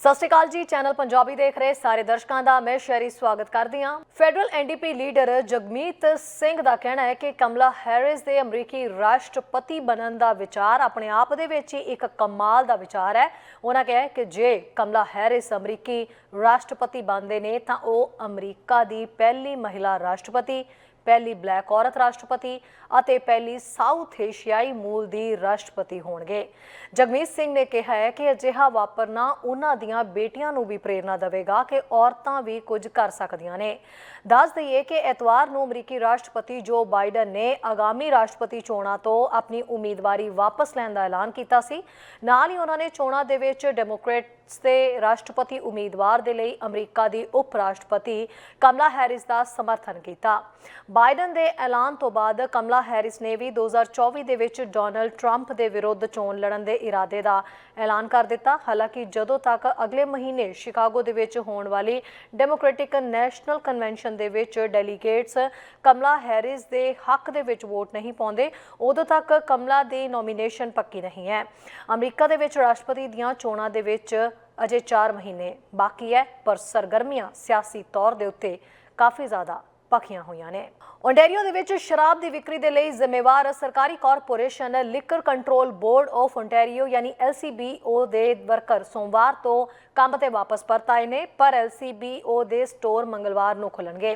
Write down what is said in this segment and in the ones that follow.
ਸਤਿ ਸ਼੍ਰੀ ਅਕਾਲ ਜੀ, ਚੈਨਲ ਪੰਜਾਬੀ ਦੇਖ ਰਹੇ ਸਾਰੇ ਦਰਸ਼ਕਾਂ ਦਾ, ਮੈਂ ਸ਼ਹਿਰੀ ਸਵਾਗਤ ਕਰਦੀ ਹਾਂ। Federal NDP leader Jagmeet Singh ਦਾ ਕਹਿਣਾ ਹੈ ਕਿ ਕਮਲਾ ਹੈਰਿਸ ਦੇ ਅਮਰੀਕੀ ਰਾਸ਼ਟਰਪਤੀ ਬਣਨ ਦਾ ਵਿਚਾਰ ਆਪਣੇ ਆਪ ਦੇ ਵਿੱਚ ਹੀ ਇੱਕ ਕਮਾਲ ਦਾ ਵਿਚਾਰ ਹੈ। ਉਹਨਾਂ ਕਿਹਾ ਕਿ ਜੇ ਕਮਲਾ ਹੈਰਿਸ ਅਮਰੀਕੀ ਰਾਸ਼ਟਰਪਤੀ ਬਣਦੇ ਨੇ, ਤਾਂ ਉਹ ਅਮਰੀਕਾ ਦੀ ਪਹਿਲੀ ਮਹਿਲਾ ਰਾਸ਼ਟਰਪਤੀ ਪਹਿਲੀ ਬਲੈਕ ਔਰਤ ਰਾਸ਼ਟਰਪਤੀ ਅਤੇ ਪਹਿਲੀ ਸਾਊਥ ਏਸ਼ੀਆਈ ਮੂਲ ਦੀ ਰਾਸ਼ਟਰਪਤੀ ਹੋਣਗੇ। ਜਗਮੀਤ ਸਿੰਘ ਨੇ ਕਿਹਾ ਹੈ ਕਿ ਅਜਿਹਾ ਵਾਪਰਨਾ ਉਹਨਾਂ ਦੀਆਂ ਬੇਟੀਆਂ ਨੂੰ ਵੀ ਪ੍ਰੇਰਣਾ ਦੇਵੇਗਾ ਕਿ ਔਰਤਾਂ ਵੀ ਕੁਝ ਕਰ ਸਕਦੀਆਂ ਨੇ। ਦੱਸ ਦਈਏ ਕਿ ਐਤਵਾਰ ਨੂੰ ਅਮਰੀਕੀ ਰਾਸ਼ਟਰਪਤੀ ਜੋ ਬਾਈਡਨ ਨੇ ਆਗਾਮੀ ਰਾਸ਼ਟਰਪਤੀ ਚੋਣਾਂ ਤੋਂ ਆਪਣੀ ਉਮੀਦਵਾਰੀ ਵਾਪਸ ਲੈਣ ਦਾ ਐਲਾਨ ਕੀਤਾ ਸੀ, ਨਾਲ ਹੀ ਉਹਨਾਂ ਨੇ ਚੋਣਾਂ ਦੇ ਵਿੱਚ ਡੈਮੋਕ੍ਰੇਟਸ ਦੇ ਰਾਸ਼ਟਰਪਤੀ ਉਮੀਦਵਾਰ ਦੇ ਲਈ ਅਮਰੀਕਾ ਦੀ ਉਪ ਰਾਸ਼ਟਰਪਤੀ ਕਮਲਾ ਹੈਰਿਸ ਦਾ ਸਮਰਥਨ ਕੀਤਾ। ਬਾਈਡਨ ਦੇ ਐਲਾਨ ਤੋਂ ਬਾਅਦ ਕਮਲਾ ਹੈਰਿਸ ਨੇ ਵੀ 2024 ਦੇ ਵਿੱਚ ਡੋਨਲਡ ਟਰੰਪ ਦੇ ਵਿਰੁੱਧ ਚੋਣ ਲੜਨ ਦੇ ਇਰਾਦੇ ਦਾ ਐਲਾਨ ਕਰ ਦਿੱਤਾ। ਹਾਲਾਂਕਿ ਜਦੋਂ ਤੱਕ ਅਗਲੇ ਮਹੀਨੇ ਸ਼ਿਕਾਗੋ ਦੇ ਵਿੱਚ ਹੋਣ ਵਾਲੀ ਡੈਮੋਕ੍ਰੈਟਿਕ ਨੈਸ਼ਨਲ ਕਨਵੈਨਸ਼ਨ ਦੇ ਵਿੱਚ ਡੈਲੀਗੇਟਸ ਕਮਲਾ ਹੈਰਿਸ ਦੇ ਹੱਕ ਦੇ ਵਿੱਚ ਵੋਟ ਨਹੀਂ ਪਾਉਂਦੇ, ਉਦੋਂ ਤੱਕ ਕਮਲਾ ਦੀ ਨੋਮੀਨੇਸ਼ਨ ਪੱਕੀ ਨਹੀਂ ਹੈ। ਅਮਰੀਕਾ ਦੇ ਵਿੱਚ ਰਾਸ਼ਟਰਪਤੀ ਦੀਆਂ ਚੋਣਾਂ ਦੇ ਵਿੱਚ ਅਜੇ 4 ਮਹੀਨੇ ਬਾਕੀ ਹੈ, ਪਰ ਸਰਗਰਮੀਆਂ ਸਿਆਸੀ ਤੌਰ ਦੇ ਉੱਤੇ ਕਾਫੀ ਜ਼ਿਆਦਾ ਪੱਕੀਆਂ ਹੋਈਆਂ ਨੇ। ਓਨਟਾਰੀਓ ਦੇ ਵਿੱਚ ਸ਼ਰਾਬ ਦੀ ਵਿਕਰੀ ਦੇ ਲਈ ਜ਼ਿੰਮੇਵਾਰ ਸਰਕਾਰੀ corporation liquor control board of Ontario ਯਾਨੀ LCBO ਦੇ ਵਰਕਰ ਸੋਮਵਾਰ ਤੋਂ ਕੰਮ ਤੇ ਵਾਪਸ ਪਰਤ ਆਏ ਨੇ, ਪਰ LCBO ਦੇ ਸਟੋਰ ਮੰਗਲਵਾਰ ਨੂੰ ਖੁੱਲਣਗੇ।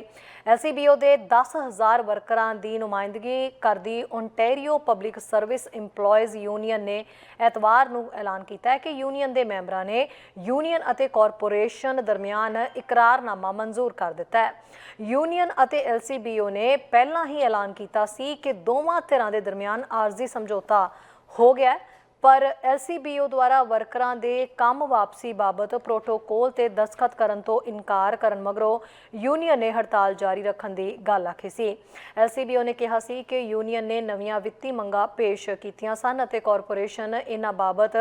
LCBO ਦੇ 10000 ਵਰਕਰਾਂ ਦੀ ਨੁਮਾਇੰਦਗੀ ਕਰਦੀ Ontario public service EMPLOYEES union ਨੇ ਐਤਵਾਰ ਨੂੰ ਐਲਾਨ ਕੀਤਾ ਹੈ ਕਿ ਯੂਨੀਅਨ ਦੇ ਮੈਂਬਰਾਂ ਨੇ ਯੂਨੀਅਨ ਅਤੇ ਕਾਰਪੋਰੇਸ਼ਨ ਦਰਮਿਆਨ ਇਕਰਾਰਨਾਮਾ ਮਨਜ਼ੂਰ ਕਰ ਦਿੱਤਾ ਹੈ। ਯੂਨੀਅਨ ਅਤੇ LCBO ਨੇ ਪਹਿਲਾਂ ਹੀ ਐਲਾਨ ਕੀਤਾ ਸੀ ਕਿ ਦੋਵਾਂ ਧਿਰਾਂ ਦੇ ਦਰਮਿਆਨ ਆਰਜ਼ੀ ਸਮਝੌਤਾ ਹੋ ਗਿਆ ਹੈ। ਪਰ LCBO ਦੁਆਰਾ ਵਰਕਰਾਂ ਦੇ ਕੰਮ ਵਾਪਸੀ ਬਾਬਤ ਪ੍ਰੋਟੋਕੋਲ ਤੇ ਦਸਖਤ ਕਰਨ ਤੋਂ ਇਨਕਾਰ ਕਰਨ ਮਗਰੋਂ ਯੂਨੀਅਨ ਨੇ ਹੜਤਾਲ ਜਾਰੀ ਰੱਖਣ ਦੀ ਗੱਲ ਆਖੀ ਸੀ। LCBO ਨੇ ਕਿਹਾ ਸੀ ਕਿ ਯੂਨੀਅਨ ਨੇ ਨਵੀਆਂ ਵਿੱਤੀ ਮੰਗਾਂ ਪੇਸ਼ ਕੀਤੀਆਂ ਸਨ ਅਤੇ ਕਾਰਪੋਰੇਸ਼ਨ ਇਹਨਾਂ ਬਾਬਤ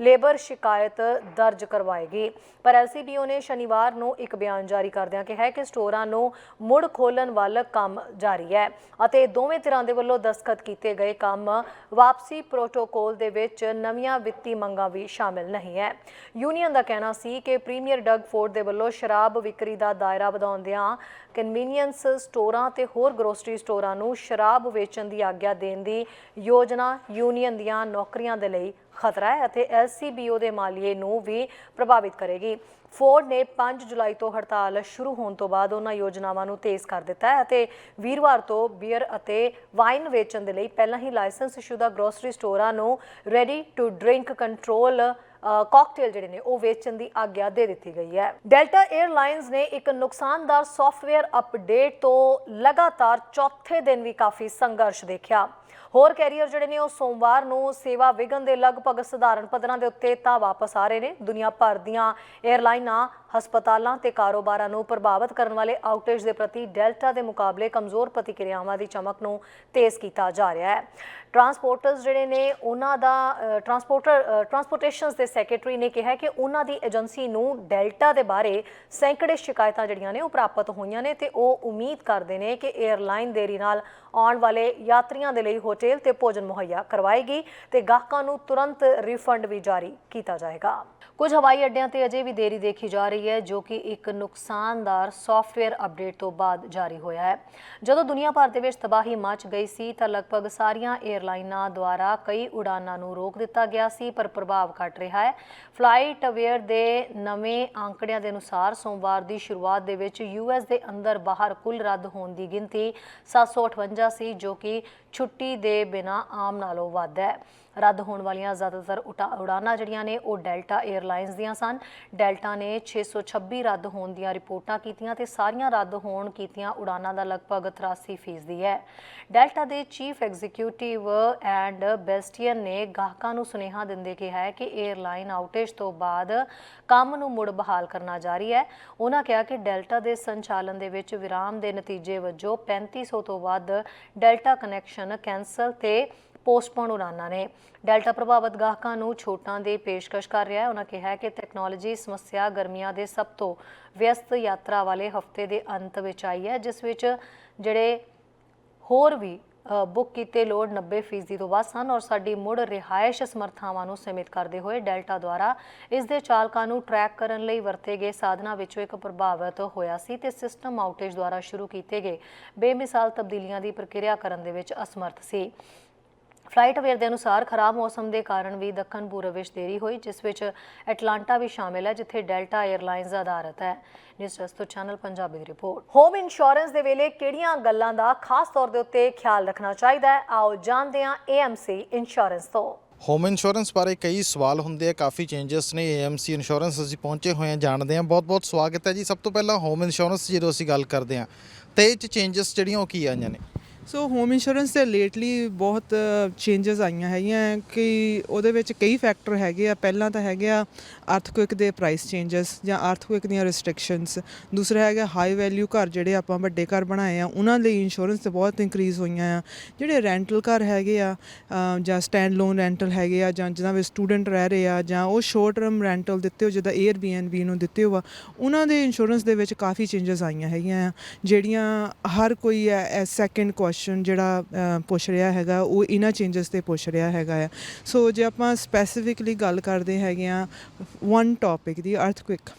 ਲੇਬਰ ਸ਼ਿਕਾਇਤ ਦਰਜ ਕਰਵਾਏਗੀ। ਪਰ LCBO ਨੇ ਸ਼ਨੀਵਾਰ ਨੂੰ ਇੱਕ ਬਿਆਨ ਜਾਰੀ ਕਰਦਿਆਂ ਕਿਹਾ ਕਿ ਸਟੋਰਾਂ ਨੂੰ ਮੁੜ ਖੋਲਣ ਵੱਲ ਕੰਮ ਜਾਰੀ ਹੈ ਅਤੇ ਦੋਵੇਂ ਧਿਰਾਂ ਦੇ ਵੱਲੋਂ ਦਸਖਤ ਕੀਤੇ ਗਏ ਕੰਮ ਵਾਪਸੀ ਪ੍ਰੋਟੋਕੋਲ ਦੇ ਵਿੱਚ ਨਵੀਆਂ ਵਿੱਤੀ ਮੰਗਾਂ ਵੀ ਸ਼ਾਮਿਲ ਨਹੀਂ ਹੈ। ਯੂਨੀਅਨ ਦਾ ਕਹਿਣਾ ਸੀ ਕਿ ਪ੍ਰੀਮੀਅਰ ਡਗ ਫੋਰਡ ਦੇ ਵੱਲੋਂ ਸ਼ਰਾਬ ਵਿਕਰੀ ਦਾ ਦਾਇਰਾ ਵਧਾਉਂਦਿਆਂ ਕਨਵੀਨੀਅੰਸ ਸਟੋਰਾਂ ਤੇ ਹੋਰ ਗਰੋਸਰੀ ਸਟੋਰਾਂ ਨੂੰ ਸ਼ਰਾਬ ਵੇਚਣ ਦੀ ਆਗਿਆ ਦੇਣ ਦੀ ਯੋਜਨਾ ਯੂਨੀਅਨ ਦੀਆਂ ਨੌਕਰੀਆਂ ਦੇ ਲਈ ਖਤਰਾ ਹੈ ਅਤੇ LCBO ਦੇ ਮਾਲੀਏ ਨੂੰ ਵੀ ਪ੍ਰਭਾਵਿਤ ਕਰੇਗੀ। ਫੋਰਡ ਨੇ 5 ਜੁਲਾਈ ਤੋਂ ਹੜਤਾਲ ਸ਼ੁਰੂ ਹੋਣ ਤੋਂ ਬਾਅਦ ਉਹਨਾਂ ਯੋਜਨਾਵਾਂ ਨੂੰ ਤੇਜ਼ ਕਰ ਦਿੱਤਾ ਹੈ ਅਤੇ ਵੀਰਵਾਰ ਤੋਂ ਬੀਅਰ ਅਤੇ ਵਾਈਨ ਵੇਚਣ ਦੇ ਲਈ ਪਹਿਲਾਂ ਹੀ ਲਾਇਸੈਂਸ ਸ਼ੁਦਾ ਗਰੋਸਰੀ ਸਟੋਰਾਂ ਨੂੰ ready to drink control cocktail ਜਿਹੜੇ ਨੇ ਉਹ ਵੇਚਣ ਦੀ ਆਗਿਆ ਦੇ ਦਿੱਤੀ ਗਈ ਹੈ। ਡੈਲਟਾ 에ਅਰਲਾਈਨਸ ਨੇ ਇੱਕ ਨੁਕਸਾਨਦਾਰ ਸੌਫਟਵੇਅਰ ਅਪਡੇਟ ਤੋਂ ਲਗਾਤਾਰ ਚੌਥੇ ਦਿਨ ਵੀ ਕਾਫੀ ਸੰਘਰਸ਼ ਦੇਖਿਆ। ਹੋਰ ਕੈਰੀਅਰ ਜਿਹੜੇ ਨੇ ਉਹ ਸੋਮਵਾਰ ਨੂੰ ਸੇਵਾ ਵਿਗਨ ਦੇ ਲਗਭਗ ਸਧਾਰਨ ਪੱਧਰਾਂ ਦੇ ਉੱਤੇ ਤਾਂ ਵਾਪਸ ਆ ਰਹੇ ਨੇ। ਦੁਨੀਆ ਭਰ ਦੀਆਂ 에ਅਰਲਾਈਨਾਂ ਹਸਪਤਾਲਾਂ ਤੇ ਕਾਰੋਬਾਰਾਂ ਨੂੰ ਪ੍ਰਭਾਵਿਤ ਕਰਨ ਵਾਲੇ ਆਊਟੇਜ ਦੇ ਪ੍ਰਤੀ ਡੈਲਟਾ ਦੇ ਮੁਕਾਬਲੇ ਕਮਜ਼ੋਰ ਪ੍ਰਤੀਕਿਰਿਆਵਾਂ ਦੀ ਚਮਕ ਨੂੰ ਤੇਜ਼ ਕੀਤਾ ਜਾ ਰਿਹਾ ਹੈ। ਟਰਾਂਸਪੋਰਟਰਸ ਜਿਹੜੇ ਨੇ ਉਹਨਾਂ ਦਾ ਟਰਾਂਸਪੋਰਟਰ ਟਰਾਂਸਪੋਰਟੇਸ਼ਨਸ ਦੇ ਸੈਕਟਰੀ ਨੇ ਕਿਹਾ ਕਿ ਉਹਨਾਂ ਦੀ ਏਜੰਸੀ ਨੂੰ ਡੈਲਟਾ ਦੇ ਬਾਰੇ ਸੈਂਕੜੇ ਸ਼ਿਕਾਇਤਾਂ ਜਿਹੜੀਆਂ ਨੇ ਉਹ ਪ੍ਰਾਪਤ ਹੋਈਆਂ ਨੇ ਤੇ ਉਹ ਉਮੀਦ ਕਰਦੇ ਨੇ ਕਿ 에ਅਰਲਾਈਨ ਦੇਰੀ ਨਾਲ ਆਉਣ ਵਾਲੇ ਯਾਤਰੀਆਂ ਦੇ ਲਈ ਹੋ ਹੋਟਲ ਤੇ ਭੋਜਨ ਮੁਹੱਈਆ ਕਰਵਾਏਗੀ ਤੇ ਗਾਹਕਾਂ ਨੂੰ ਤੁਰੰਤ ਰਿਫੰਡ ਵੀ ਜਾਰੀ ਕੀਤਾ ਜਾਏਗਾ। ਕੁਝ ਹਵਾਈ ਅੱਡਿਆਂ ਤੇ ਅਜੇ ਵੀ ਦੇਰੀ ਦੇਖੀ ਜਾ ਰਹੀ ਹੈ, ਜੋ ਕਿ ਇੱਕ ਨੁਕਸਾਨਦਾਰ ਸੌਫਟਵੇਅਰ ਅਪਡੇਟ ਤੋਂ ਬਾਅਦ ਜਾਰੀ ਹੋਇਆ ਹੈ। ਜਦੋਂ ਦੁਨੀਆ ਭਰ ਦੇ ਵਿੱਚ ਤਬਾਹੀ ਮਚ ਗਈ ਸੀ, ਤਾਂ ਲਗਭਗ ਸਾਰੀਆਂ 에ਅਰਲਾਈਨਾਂ ਦੁਆਰਾ ਕਈ ਉਡਾਨਾਂ ਨੂੰ ਰੋਕ ਦਿੱਤਾ ਗਿਆ ਸੀ, ਪਰ ਪ੍ਰਭਾਵ ਘਟ ਰਿਹਾ ਹੈ। ਫਲਾਈਟ ਅਵੇਅਰ ਦੇ ਨਵੇਂ ਅੰਕੜਿਆਂ ਦੇ ਅਨੁਸਾਰ ਸੋਮਵਾਰ ਦੀ ਸ਼ੁਰੂਆਤ ਦੇ ਵਿੱਚ ਯੂਐਸ ਦੇ ਅੰਦਰ ਬਾਹਰ ਕੁੱਲ ਰੱਦ ਹੋਣ ਦੀ ਗਿਣਤੀ 758 ਸੀ, ਜੋ ਕਿ ਛੁੱਟੀ ਦੇ ਬਿਨਾ ਆਮ ਨਾਲੋਂ ਵੱਧ ਹੈ। ਰੱਦ ਹੋਣ ਵਾਲੀਆਂ ਜ਼ਿਆਦਾਤਰ ਉਟਾ- ਉਡਾਨਾਂ ਜਿਹੜੀਆਂ ਨੇ ਉਹ ਡੈਲਟਾ 에ਅਰਲਾਈਨਸ ਦੀਆਂ ਸਨ। ਡੈਲਟਾ ਨੇ 626 ਰੱਦ ਹੋਣ ਦੀਆਂ ਰਿਪੋਰਟਾਂ ਕੀਤੀਆਂ ਤੇ ਸਾਰੀਆਂ ਰੱਦ ਹੋਣ ਕੀਤੀਆਂ ਉਡਾਨਾਂ ਦਾ ਲਗਭਗ 83% ਹੈ। ਡੈਲਟਾ ਦੇ ਚੀਫ ਐਗਜ਼ੀਕਿਊਟਿਵ ਐਂਡ ਬੈਸਟੀਅਨ ਨੇ ਗਾਹਕਾਂ ਨੂੰ ਸੁਨੇਹਾ ਦਿੰਦੇ ਕਿਹਾ ਹੈ ਕਿ 에ਅਰਲਾਈਨ ਆਊਟੇਜ ਤੋਂ ਬਾਅਦ ਕੰਮ ਨੂੰ ਮੁੜ ਬਹਾਲ ਕਰਨਾ ਜਾਰੀ ਹੈ। ਉਹਨਾਂ ਕਿਹਾ ਕਿ ਡੈਲਟਾ ਦੇ ਸੰਚਾਲਨ ਦੇ ਵਿੱਚ ਵਿਰਾਮ ਦੇ ਨਤੀਜੇ ਵਜੋਂ 3500 ਤੋਂ ਵੱਧ ਡੈਲਟਾ ਕਨੈਕਸ਼ਨ ਕੈਂਸਲ ਤੇ ਪੋਸਟਪੋਨ ਉਡਾਨਾਂ ਨੇ ਡੈਲਟਾ ਪ੍ਰਭਾਵਿਤ ਗਾਹਕਾਂ ਨੂੰ ਛੋਟਾਂ ਦੇ ਪੇਸ਼ਕਸ਼ ਕਰ ਰਿਹਾ ਹੈ। ਉਹਨਾਂ ਕਿਹਾ ਕਿ ਟੈਕਨੋਲੋਜੀ ਸਮੱਸਿਆ ਗਰਮੀਆਂ ਦੇ ਸਭ ਤੋਂ ਵਿਅਸਤ ਯਾਤਰਾ ਵਾਲੇ ਹਫ਼ਤੇ ਦੇ ਅੰਤ ਵਿੱਚ ਆਈ ਹੈ, ਜਿਸ ਵਿੱਚ ਜਿਹੜੇ ਹੋਰ ਵੀ ਬੁੱਕ ਕੀਤੇ ਲੋਡ 90% ਤੋਂ ਵੱਧ ਸਨ ਔਰ ਸਾਡੀ ਮੁੜ ਰਿਹਾਇਸ਼ ਸਮਰਥਾਵਾਂ ਨੂੰ ਸੀਮਿਤ ਕਰਦੇ ਹੋਏ ਡੈਲਟਾ ਦੁਆਰਾ ਇਸ ਦੇ ਚਾਲਕਾਂ ਨੂੰ ਟਰੈਕ ਕਰਨ ਲਈ ਵਰਤੇ ਗਏ ਸਾਧਨਾਂ ਵਿੱਚੋਂ ਇੱਕ ਪ੍ਰਭਾਵਿਤ ਹੋਇਆ ਸੀ ਤੇ ਸਿਸਟਮ ਆਊਟੇਜ ਦੁਆਰਾ ਸ਼ੁਰੂ ਕੀਤੇ ਗਏ ਬੇਮਿਸਾਲ ਤਬਦੀਲੀਆਂ ਦੀ ਪ੍ਰਕਿਰਿਆ ਕਰਨ ਦੇ ਵਿੱਚ ਅਸਮਰਥ ਸੀ। ਫਲਾਈਟ ਅਵੇਅਰ ਦੇ ਅਨੁਸਾਰ ਖਰਾਬ ਮੌਸਮ ਦੇ ਕਾਰਨ ਵੀ ਦੱਖਣ ਪੂਰਬ ਵਿੱਚ ਦੇਰੀ ਹੋਈ ਜਿਸ ਵਿੱਚ ਐਟਲਾਂਟਾ ਵੀ ਸ਼ਾਮਿਲ ਹੈ ਜਿੱਥੇ ਡੈਲਟਾ 에ਅਰਲਾਈਨਸ ਆਧਾਰਿਤ ਹੈ। ਨਿਊਜ਼ ਡੈਸਕ ਤੋਂ ਚੈਨਲ ਪੰਜਾਬੀ ਦੀ ਰਿਪੋਰਟ। ਹੋਮ ਇੰਸ਼ੋਰੈਂਸ ਦੇ ਵੇਲੇ ਕਿਹੜੀਆਂ ਗੱਲਾਂ ਦਾ ਖਾਸ ਤੌਰ ਦੇ ਉੱਤੇ ਖਿਆਲ ਰੱਖਣਾ ਚਾਹੀਦਾ ਹੈ? ਆਓ ਜਾਣਦੇ ਹਾਂ AMC ਇੰਸ਼ੋਰੈਂਸ ਤੋਂ। ਹੋਮ ਇੰਸ਼ੋਰੈਂਸ ਬਾਰੇ ਕਈ ਸਵਾਲ ਹੁੰਦੇ ਆ ਕਾਫੀ ਚੇਂਜਸ ਨੇ ਏਐਮਸੀ ਇੰਸ਼ੋਰੈਂਸ ਅਸੀਂ ਪਹੁੰਚੇ ਹੋਏ ਹਾਂ ਜਾਣਦੇ ਹਾਂ। ਬਹੁਤ-ਬਹੁਤ ਸਵਾਗਤ ਹੈ ਜੀ। ਸਭ ਤੋਂ ਪਹਿਲਾਂ ਹੋਮ ਇੰਸ਼ੋਰੈਂਸ ਜਦੋਂ ਅਸੀਂ ਗੱਲ ਕਰਦੇ ਹਾਂ ਤੇ ਇਹ ਚ ਚੇਂਜਸ ਜਿਹੜੀਆਂ ਉਹ ਕੀ ਆਈਆਂ ਨੇ? ਸੋ ਹੋਮ ਇੰਸ਼ੋਰੈਂਸ ਤੇ ਲੇਟਲੀ ਬਹੁਤ ਚੇਂਜਸ ਆਈਆਂ ਹੈਗੀਆਂ ਹੈ ਕਿ ਉਹਦੇ ਵਿੱਚ ਕਈ ਫੈਕਟਰ ਹੈਗੇ ਆ। ਪਹਿਲਾਂ ਤਾਂ ਹੈਗੇ ਆ ਅਰਥਕੁਇਕ ਦੇ ਪ੍ਰਾਈਸ ਚੇਂਜਸ ਜਾਂ ਅਰਥਕੁਇਕ ਦੀਆਂ ਰੈਸਟ੍ਰਿਕਸ਼ਨਸ ਦੂਸਰਾ ਹੈਗਾ ਹਾਈ ਵੈਲਿਊ ਘਰ ਜਿਹੜੇ ਆਪਾਂ ਵੱਡੇ ਘਰ ਬਣਾਏ ਆ, ਉਹਨਾਂ ਲਈ ਇੰਸ਼ੋਰੈਂਸ ਤੇ ਬਹੁਤ ਇਨਕਰੀਜ਼ ਹੋਈਆਂ ਆ। ਜਿਹੜੇ ਰੈਂਟਲ ਘਰ ਹੈਗੇ ਆ ਜਾਂ ਸਟੈਂਡ ਲੋਨ ਰੈਂਟਲ ਹੈਗੇ ਆ, ਜਾਂ ਜਿਨ੍ਹਾਂ ਵਿੱਚ ਸਟੂਡੈਂਟ ਰਹਿ ਰਹੇ ਆ, ਜਾਂ ਉਹ ਸ਼ੋਰਟ ਟਰਮ ਰੈਂਟਲ ਦਿੱਤੇ ਹੋ ਜਿੱਦਾਂ Airbnb ਨੂੰ ਦਿੱਤੇ ਹੋ ਆ, ਉਹਨਾਂ ਦੇ ਇੰਸ਼ੋਰੈਂਸ ਦੇ ਵਿੱਚ ਕਾਫੀ ਚੇਂਜਸ ਆਈਆਂ ਹੈਗੀਆਂ ਆ। ਜਿਹੜੀਆਂ ਹਰ ਕੋਈ ਸੈਕੰਡ ਕੁਐਸਚਨ ਜਿਹੜਾ ਪੁੱਛ ਰਿਹਾ ਹੈਗਾ, ਉਹ ਇਹਨਾਂ ਚੇਂਜਸ ਤੇ ਪੁੱਛ ਰਿਹਾ ਹੈਗਾ ਆ। ਸੋ ਜੇ ਆਪਾਂ ਸਪੈਸੀਫਿਕਲੀ ਗੱਲ ਕਰਦੇ ਹੈਗੇ ਆ ਵਨ ਟੌਪਿਕ ਦੀ ਅਰਥਕੁਇਕ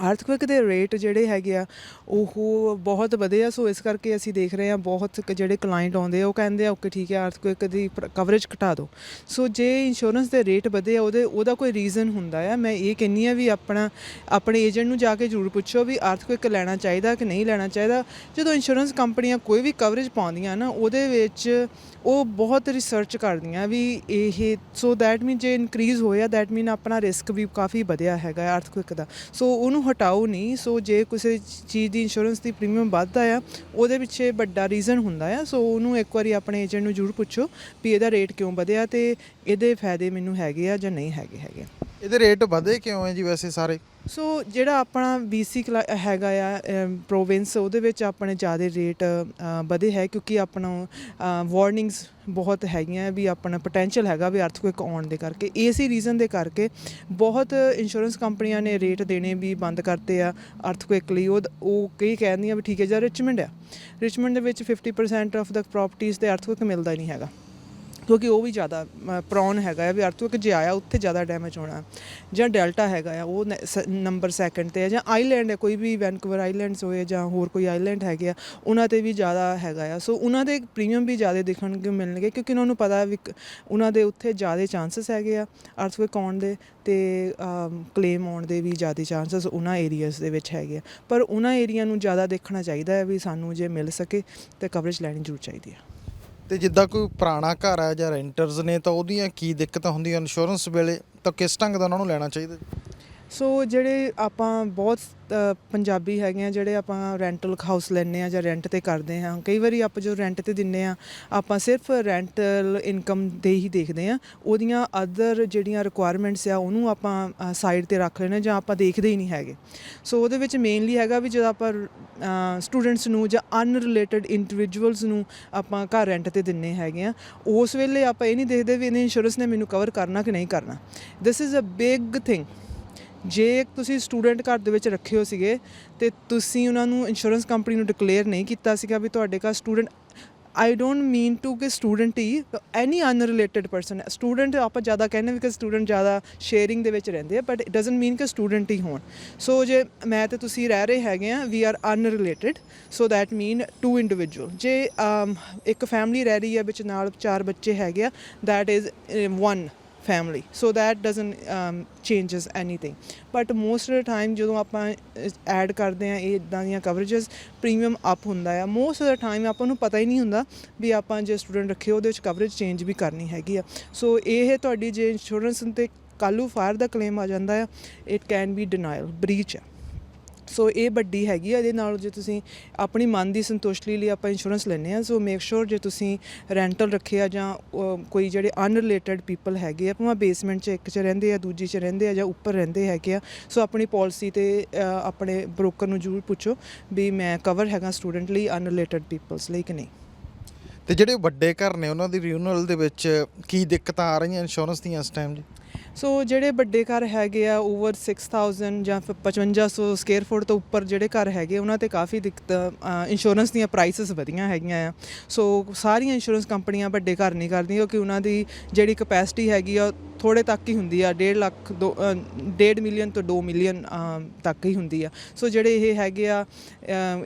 ਅਰਥਕੁਇਕ ਦੇ ਰੇਟ ਜਿਹੜੇ ਹੈਗੇ ਆ, ਉਹ ਬਹੁਤ ਵਧੇ ਆ, ਸੋ ਇਸ ਕਰਕੇ ਅਸੀਂ ਦੇਖ ਰਹੇ ਆ ਬਹੁਤ ਜਿਹੜੇ ਕਲਾਇੰਟ ਆਉਂਦੇ ਆ, ਉਹ ਕਹਿੰਦੇ ਆ ਓਕੇ ਠੀਕ ਹੈ ਅਰਥਕੁਇਕ ਦੀ ਕਵਰੇਜ ਘਟਾ ਦਿਓ। ਸੋ ਜੇ ਇੰਸ਼ੋਰੈਂਸ ਦੇ ਰੇਟ ਵਧੇ ਆ, ਉਹਦੇ, ਉਹਦਾ ਕੋਈ ਰੀਜ਼ਨ ਹੁੰਦਾ ਆ। ਮੈਂ ਇਹ ਕਹਿੰਨੀ ਆ ਵੀ ਆਪਣਾ, ਆਪਣੇ ਏਜੰਟ ਨੂੰ ਜਾ ਕੇ ਜ਼ਰੂਰ ਪੁੱਛੋ ਵੀ ਅਰਥਕੁਇਕ ਲੈਣਾ ਚਾਹੀਦਾ ਕਿ ਨਹੀਂ ਲੈਣਾ ਚਾਹੀਦਾ। ਜਦੋਂ ਇੰਸ਼ੋਰੈਂਸ ਕੰਪਨੀਆਂ ਕੋਈ ਵੀ ਕਵਰੇਜ ਪਾਉਂਦੀਆਂ ਨਾ, ਉਹਦੇ ਵਿੱਚ ਉਹ ਬਹੁਤ ਰਿਸਰਚ ਕਰਦੀਆਂ ਵੀ ਇਹ ਸੋ ਦੈਟ ਮੀਨ ਜੇ ਇਨਕਰੀਜ਼ ਹੋਇਆ ਦੈਟ ਮੀਨ ਆਪਣਾ ਰਿਸਕ ਵੀ ਕਾਫੀ ਵਧਿਆ ਹੈਗਾ ਅਰਥਕੁਇਕ ਦਾ। ਸੋ ਉਹਨੂੰ ਹਟਾਓ ਨਹੀਂ ਸੋ ਜੇ ਕਿਸੇ ਚੀਜ਼ ਦੀ ਇੰਸ਼ੋਰੈਂਸ ਦੀ ਪ੍ਰੀਮੀਅਮ ਵੱਧਦਾ ਆ ਉਹਦੇ ਪਿੱਛੇ ਵੱਡਾ ਰੀਜ਼ਨ ਹੁੰਦਾ ਆ ਸੋ ਉਹਨੂੰ ਇੱਕ ਵਾਰੀ ਆਪਣੇ ਏਜੰਟ ਨੂੰ ਜ਼ਰੂਰ ਪੁੱਛੋ ਵੀ ਇਹਦਾ ਰੇਟ ਕਿਉਂ ਵਧਿਆ ਤੇ ਇਹਦੇ ਫਾਇਦੇ ਮੈਨੂੰ ਹੈਗੇ ਆ ਜਾਂ ਨਹੀਂ ਹੈਗੇ ਹੈਗੇ। ਇਹਦੇ ਰੇਟ ਵਧੇ ਕਿਉਂ ਹੈ ਜੀ ਵੈਸੇ ਸਾਰੇ? ਸੋ ਜਿਹੜਾ ਆਪਣਾ BC ਕਲਾ- ਹੈਗਾ ਆ ਪ੍ਰੋਵਿੰਸ ਉਹਦੇ ਵਿੱਚ ਆਪਣੇ ਜ਼ਿਆਦਾ ਰੇਟ ਵਧੇ ਹੈ ਕਿਉਂਕਿ ਆਪਣਾ ਵਾਰਨਿੰਗਸ ਬਹੁਤ ਹੈਗੀਆਂ ਵੀ ਆਪਣਾ ਪੋਟੈਂਸ਼ੀਅਲ ਹੈਗਾ ਵੀ ਅਰਥਕੁਇਕ ਆਉਣ ਦੇ ਕਰਕੇ। ਇਸੇ ਰੀਜ਼ਨ ਦੇ ਕਰਕੇ ਬਹੁਤ ਇੰਸ਼ੋਰੈਂਸ ਕੰਪਨੀਆਂ ਨੇ ਰੇਟ ਦੇਣੇ ਵੀ ਬੰਦ ਕਰਤੇ ਆ ਅਰਥਕੁਇਕ ਲਈ। ਉਹ ਉਹ ਕਈ ਕਹਿੰਦੀਆਂ ਵੀ ਠੀਕ ਹੈ, ਜਾਂ ਰਿਚਮੈਂਡ ਆ। ਰਿਚਮੈਂਡ ਦੇ ਵਿੱਚ 50% ਆਫ ਦਾ ਪ੍ਰਾਪਰਟੀਆਂ ਤੇ ਅਰਥਕੁਇਕ ਮਿਲਦਾ ਹੀ ਨਹੀਂ ਹੈਗਾ। ਕਿਉਂਕਿ ਉਹ ਵੀ ਜ਼ਿਆਦਾ ਪ੍ਰੋਨ ਹੈਗਾ ਹੈ ਵੀ ਅਰਥਕੁਇਕ ਜੇ ਆਇਆ ਉੱਥੇ ਜ਼ਿਆਦਾ ਡੈਮੇਜ ਹੋਣਾ ਜਾਂ ਡੈਲਟਾ ਹੈਗਾ ਆ ਉਹ ਨੰਬਰ ਸੈਕੰਡ ਤੇ ਹੈ। ਜਾਂ ਆਈਲੈਂਡ ਹੈ, ਕੋਈ ਵੀ ਵੈਨਕੂਵਰ ਆਈਲੈਂਡਸ ਹੋਏ ਜਾਂ ਹੋਰ ਕੋਈ ਆਈਲੈਂਡ ਹੈਗੇ ਆ, ਉਹਨਾਂ ਤੇ ਵੀ ਜ਼ਿਆਦਾ ਹੈਗਾ ਆ। ਸੋ ਉਹਨਾਂ ਦੇ ਪ੍ਰੀਮੀਅਮ ਵੀ ਜ਼ਿਆਦਾ ਦੇਖਣਗੇ, ਮਿਲਣਗੇ, ਕਿਉਂਕਿ ਉਹਨਾਂ ਨੂੰ ਪਤਾ ਵੀ ਉਹਨਾਂ ਦੇ ਉੱਥੇ ਜ਼ਿਆਦਾ ਚਾਂਸਸ ਹੈਗੇ ਆ ਅਰਥਕੁਇਕ ਆਉਣ ਦੇ ਤੇ ਕਲੇਮ ਆਉਣ ਦੇ ਵੀ ਜ਼ਿਆਦਾ ਚਾਂਸਸ ਉਹਨਾਂ ਏਰੀਆਜ਼ ਦੇ ਵਿੱਚ ਹੈਗੇ ਆ। ਪਰ ਉਹਨਾਂ ਏਰੀਆ ਨੂੰ ਜ਼ਿਆਦਾ ਦੇਖਣਾ ਚਾਹੀਦਾ ਹੈ ਵੀ ਸਾਨੂੰ ਜੇ ਮਿਲ ਸਕੇ ਤੇ ਕਵਰੇਜ ਲੈਣੀ ਜ਼ਰੂਰ ਚਾਹੀਦੀ ਹੈ। ਤੇ ਜਿੱਦਾਂ ਕੋਈ ਪੁਰਾਣਾ ਘਰ ਹੈ ਜਾਂ ਰੈਂਟਰਸ ਨੇ, ਤਾਂ ਉਹਦੀਆਂ ਕੀ ਦਿੱਕਤਾਂ ਹੁੰਦੀਆਂ? ਇੰਸ਼ੋਰੈਂਸ ਵੇਲੇ ਤਾਂ ਕਿਸ ਢੰਗ ਦਾ ਉਹਨਾਂ ਨੂੰ ਲੈਣਾ ਚਾਹੀਦਾ ਸੋ ਜਿਹੜੇ ਆਪਾਂ ਬਹੁਤ ਪੰਜਾਬੀ ਹੈਗੇ ਆ, ਜਿਹੜੇ ਆਪਾਂ ਰੈਂਟਲ ਹਾਊਸ ਲੈਂਦੇ ਆ ਜਾਂ ਰੈਂਟ ਤੇ ਕਰਦੇ ਹਾਂ ਕਈ ਵਾਰੀ ਆਪਾਂ ਜੋ ਰੈਂਟ ਤੇ ਦਿੰਨੇ ਆ, ਆਪਾਂ ਸਿਰਫ ਰੈਂਟਲ ਇਨਕਮ ਦੇ ਹੀ ਦੇਖਦੇ ਆ। ਉਹਦੀਆਂ ਅਦਰ ਜਿਹੜੀਆਂ ਰਿਕੁਆਇਰਮੈਂਟਸ ਆ, ਉਹਨੂੰ ਆਪਾਂ ਸਾਈਡ ਤੇ ਰੱਖ ਲੈਣਾ ਜਾਂ ਆਪਾਂ ਦੇਖਦੇ ਹੀ ਨਹੀਂ ਹੈਗੇ। ਸੋ ਉਹਦੇ ਵਿੱਚ ਮੇਨਲੀ ਹੈਗਾ ਵੀ ਜਦੋਂ ਆਪਾਂ ਸਟੂਡੈਂਟਸ ਨੂੰ ਜਾਂ ਅਨਰਿਲੇਟਡ ਇੰਡੀਵਿਜੂਅਲਸ ਨੂੰ ਆਪਾਂ ਘਰ ਰੈਂਟ ਤੇ ਦਿੰਨੇ ਹੈਗੇ ਆ। ਉਸ ਵੇਲੇ ਆਪਾਂ ਇਹ ਨਹੀਂ ਦੇਖਦੇ ਵੀ ਇਹਨੇ ਇੰਸ਼ੋਰੈਂਸ ਨੇ ਮੈਨੂੰ ਕਵਰ ਕਰਨਾ ਕਿ ਨਹੀਂ ਕਰਨਾ। This is a big thing ਜੇ ਤੁਸੀਂ ਸਟੂਡੈਂਟ ਘਰ ਦੇ ਵਿੱਚ ਰੱਖੇ ਹੋ ਸੀਗੇ ਤੇ ਤੁਸੀਂ ਉਹਨਾਂ ਨੂੰ ਇੰਸ਼ੋਰੈਂਸ ਕੰਪਨੀ ਨੂੰ ਡਿਕਲੇਅਰ ਨਹੀਂ ਕੀਤਾ ਸੀਗਾ ਵੀ ਤੁਹਾਡੇ ਘਰ student I don't mean to ਕਿ ਸਟੂਡੈਂਟ ਹੀ ਐਨੀ ਅਨਰਿਲੇਟਡ ਪਰਸਨ ਸਟੂਡੈਂਟ ਆਪਾਂ ਜ਼ਿਆਦਾ ਕਹਿੰਦੇ ਵੀ ਕਿ ਸਟੂਡੈਂਟ ਜ਼ਿਆਦਾ ਸ਼ੇਅਰਿੰਗ ਦੇ ਵਿੱਚ ਰਹਿੰਦੇ ਆ ਬਟ ਇਟ ਡਸਨਟ ਮੀਨ ਕਿ ਸਟੂਡੈਂਟ ਹੀ ਹੋਣ ਸੋ ਜੇ ਮੈਂ ਤੇ ਤੁਸੀਂ ਰਹਿ ਰਹੇ ਹੈਗੇ ਆ we are unrelated so that mean to individual ਜੇ ਇੱਕ ਫੈਮਿਲੀ ਰਹਿ ਰਹੀ ਹੈ ਵਿੱਚ ਨਾਲ ਚਾਰ ਬੱਚੇ ਹੈਗੇ ਆ that is one family. So that doesn't um, anything but most most of time ਜਦੋਂ ਆਪਾਂ ਐਡ ਕਰਦੇ ਆ ਇਹ ਇਦਾਂ ਦੀਆਂ ਕਵਰੇजेस ਪ੍ਰੀਮੀਅਮ ਅਪ ਹੁੰਦਾ ਆ। ਮੋਸਟ ਆਫ ਦਾ ਟਾਈਮ ਆਪਾਂ ਨੂੰ ਪਤਾ ਹੀ ਨਹੀਂ ਹੁੰਦਾ ਵੀ ਆਪਾਂ ਜੇ ਸਟੂਡੈਂਟ ਰੱਖੇ ਉਹਦੇ ਵਿੱਚ ਕਵਰੇਜ ਚੇਂਜ ਵੀ ਕਰਨੀ ਹੈਗੀ ਆ। ਸੋ ਇਹ ਤੁਹਾਡੀ ਜੇ ਇੰਸ਼ੋਰੈਂਸ ਤੇ ਕੱਲੂ ਫਾਇਰ ਦਾ ਕਲੇਮ ਆ ਜਾਂਦਾ ਆ it can be denial breach ਆ। ਸੋ ਇਹ ਵੱਡੀ ਹੈਗੀ ਆ, ਇਹਦੇ ਨਾਲ ਜੇ ਤੁਸੀਂ ਆਪਣੀ ਮਨ ਦੀ ਸੰਤੁਸ਼ਟੀ ਲਈ ਆਪਾਂ ਇੰਸ਼ੋਰੈਂਸ ਲੈਂਦੇ ਆ ਸੋ ਮੇਕ ਸ਼ੋਰ ਜੇ ਤੁਸੀਂ ਰੈਂਟਲ ਰੱਖਿਆ ਜਾਂ ਕੋਈ ਜਿਹੜੇ ਅਨਰਿਲੇਟਡ ਪੀਪਲ ਹੈਗੇ ਆ, ਭਾਵੇਂ ਬੇਸਮੈਂਟ 'ਚ ਇੱਕ 'ਚ ਰਹਿੰਦੇ ਆ, ਦੂਜੀ 'ਚ ਰਹਿੰਦੇ ਆ ਜਾਂ ਉੱਪਰ ਰਹਿੰਦੇ ਹੈਗੇ ਆ ਸੋ ਆਪਣੀ ਪਾਲਿਸੀ ਤੇ ਆਪਣੇ ਬ੍ਰੋਕਰ ਨੂੰ ਜ਼ਰੂਰ ਪੁੱਛੋ ਵੀ ਮੈਂ ਕਵਰ ਹੈਗਾ ਸਟੂਡੈਂਟ ਲਈ ਅਨਰਿਲੇਟਡ ਪੀਪਲਸ ਲਈ ਕਿ ਨਹੀਂ। ਤੇ ਜਿਹੜੇ ਵੱਡੇ ਘਰ ਨੇ, ਉਹਨਾਂ ਦੀ ਰਿਨਿਊਅਲ ਦੇ ਵਿੱਚ ਕੀ ਦਿੱਕਤਾਂ ਆ ਰਹੀਆਂ ਇੰਸ਼ੋਰੈਂਸ ਦੀਆਂ ਇਸ ਟਾਈਮ ਜੀ? ਸੋ ਜਿਹੜੇ ਵੱਡੇ ਘਰ ਹੈਗੇ ਆ ਓਵਰ 6000 ਜਾਂ ਫਿਰ 5500 ਸਕੁਅਰ ਫੁੱਟ ਤੋਂ ਉੱਪਰ ਜਿਹੜੇ ਘਰ ਹੈਗੇ, ਉਹਨਾਂ ਤੇ ਕਾਫੀ ਦਿੱਕਤ ਇੰਸ਼ੋਰੈਂਸ ਦੀਆਂ ਪ੍ਰਾਈਸਸ ਵਧੀਆਂ ਹੈਗੀਆਂ ਆ। ਸੋ ਸਾਰੀਆਂ ਇੰਸ਼ੋਰੈਂਸ ਕੰਪਨੀਆਂ ਵੱਡੇ ਘਰ ਨਹੀਂ ਕਰਦੀਆਂ ਕਿਉਂਕਿ ਉਹਨਾਂ ਦੀ ਜਿਹੜੀ ਕਪੈਸਿਟੀ ਹੈਗੀ ਆ ਥੋੜੇ ਤੱਕ ਹੀ ਹੁੰਦੀ ਆ 1.5 ਲੱਖ ਦੋ 1.5 ਮਿਲੀਅਨ ਤੋਂ 2 ਮਿਲੀਅਨ ਤੱਕ ਹੀ ਹੁੰਦੀ ਆ। ਸੋ ਜਿਹੜੇ ਇਹ ਹੈਗੇ ਆ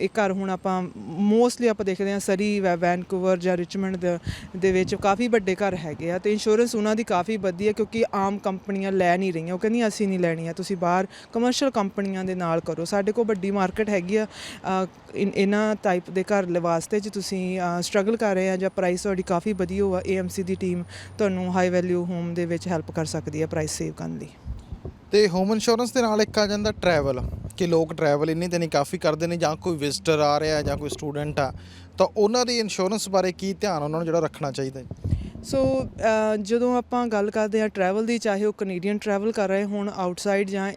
ਇਹ ਘਰ ਹੁਣ ਆਪਾਂ ਮੋਸਟਲੀ ਆਪਾਂ ਦੇਖਦੇ ਆ ਸਰੀ, ਵੈ, ਵੈਨਕੂਵਰ ਜਾਂ ਰਿਚਮੰਡ ਦੇ- ਵਿੱਚ ਕਾਫੀ ਵੱਡੇ ਘਰ ਹੈਗੇ ਆ ਤੇ ਇੰਸ਼ੋਰੈਂਸ ਉਹਨਾਂ ਦੀ ਕਾਫੀ ਵਧੀਆ ਕਿਉਂਕਿ ਆਮ ਕੰਪਨੀਆਂ ਲੈ ਨਹੀਂ ਰਹੀਆਂ। ਉਹ ਕਹਿੰਦੀਆਂ, ਅਸੀਂ ਨਹੀਂ ਲੈਣੀ ਆ ਤੁਸੀਂ ਬਾਹਰ ਕਮਰਸ਼ੀਅਲ ਕੰਪਨੀਆਂ ਦੇ ਨਾਲ ਕਰੋ। ਸਾਡੇ ਕੋਲ ਵੱਡੀ ਮਾਰਕੀਟ ਹੈਗੀ ਆ ਇਨ- ਇਹਨਾਂ ਟਾਈਪ ਦੇ ਘਰ ਲ- ਵਾਸਤੇ ਜੇ ਤੁਸੀਂ ਸਟਰਗਲ ਕਰ ਰਹੇ ਆ ਜਾਂ ਪ੍ਰਾਈਸ ਤੁਹਾਡੀ ਕਾਫੀ ਵਧੀਆ ਹੋਆ ਏਐਮਸੀ ਦੀ ਟੀਮ ਤੁਹਾਨੂੰ ਹਾਈ ਵੈਲਿਊ ਹੋਮ ਦੇ ਵਿੱਚ ਹੈਲਪ ਕਰ ਸਕਦੀ ਹੈ ਪ੍ਰਾਈਸ ਸੇਵ ਕਰਨ ਲਈ ਤੇ ਹੋਮ ਇੰਸ਼ੋਰੈਂਸ ਦੇ ਨਾਲ ਇੱਕ ਆ ਜਾਂਦਾ ਟਰੈਵਲ ਕਿ ਲੋਕ ਟਰੈਵਲ ਇੰਨੀ ਦਿਨੀ ਕਾਫੀ ਕਰਦੇ ਨੇ ਜਾਂ ਕੋਈ ਵਿਜ਼ਟਰ ਆ ਰਿਹਾ ਜਾਂ ਕੋਈ ਸਟੂਡੈਂਟ ਆ, ਤਾਂ ਉਹਨਾਂ ਦੀ ਇੰਸ਼ੋਰੈਂਸ ਬਾਰੇ ਕੀ ਧਿਆਨ ਉਹਨਾਂ ਨੂੰ ਜਿਹੜਾ ਰੱਖਣਾ ਚਾਹੀਦਾ ਹੈ? ਸੋ ਜਦੋਂ ਆਪਾਂ ਗੱਲ ਕਰਦੇ ਆ ਟਰੈਵਲ ਦੀ, ਚਾਹੇ ਉਹ ਕੈਨੇਡੀਅਨ ਟਰੈਵਲ ਕਰ ਰਹੇ ਹੋਣ ਆਊਟਸਾਈਡ ਜਾਂ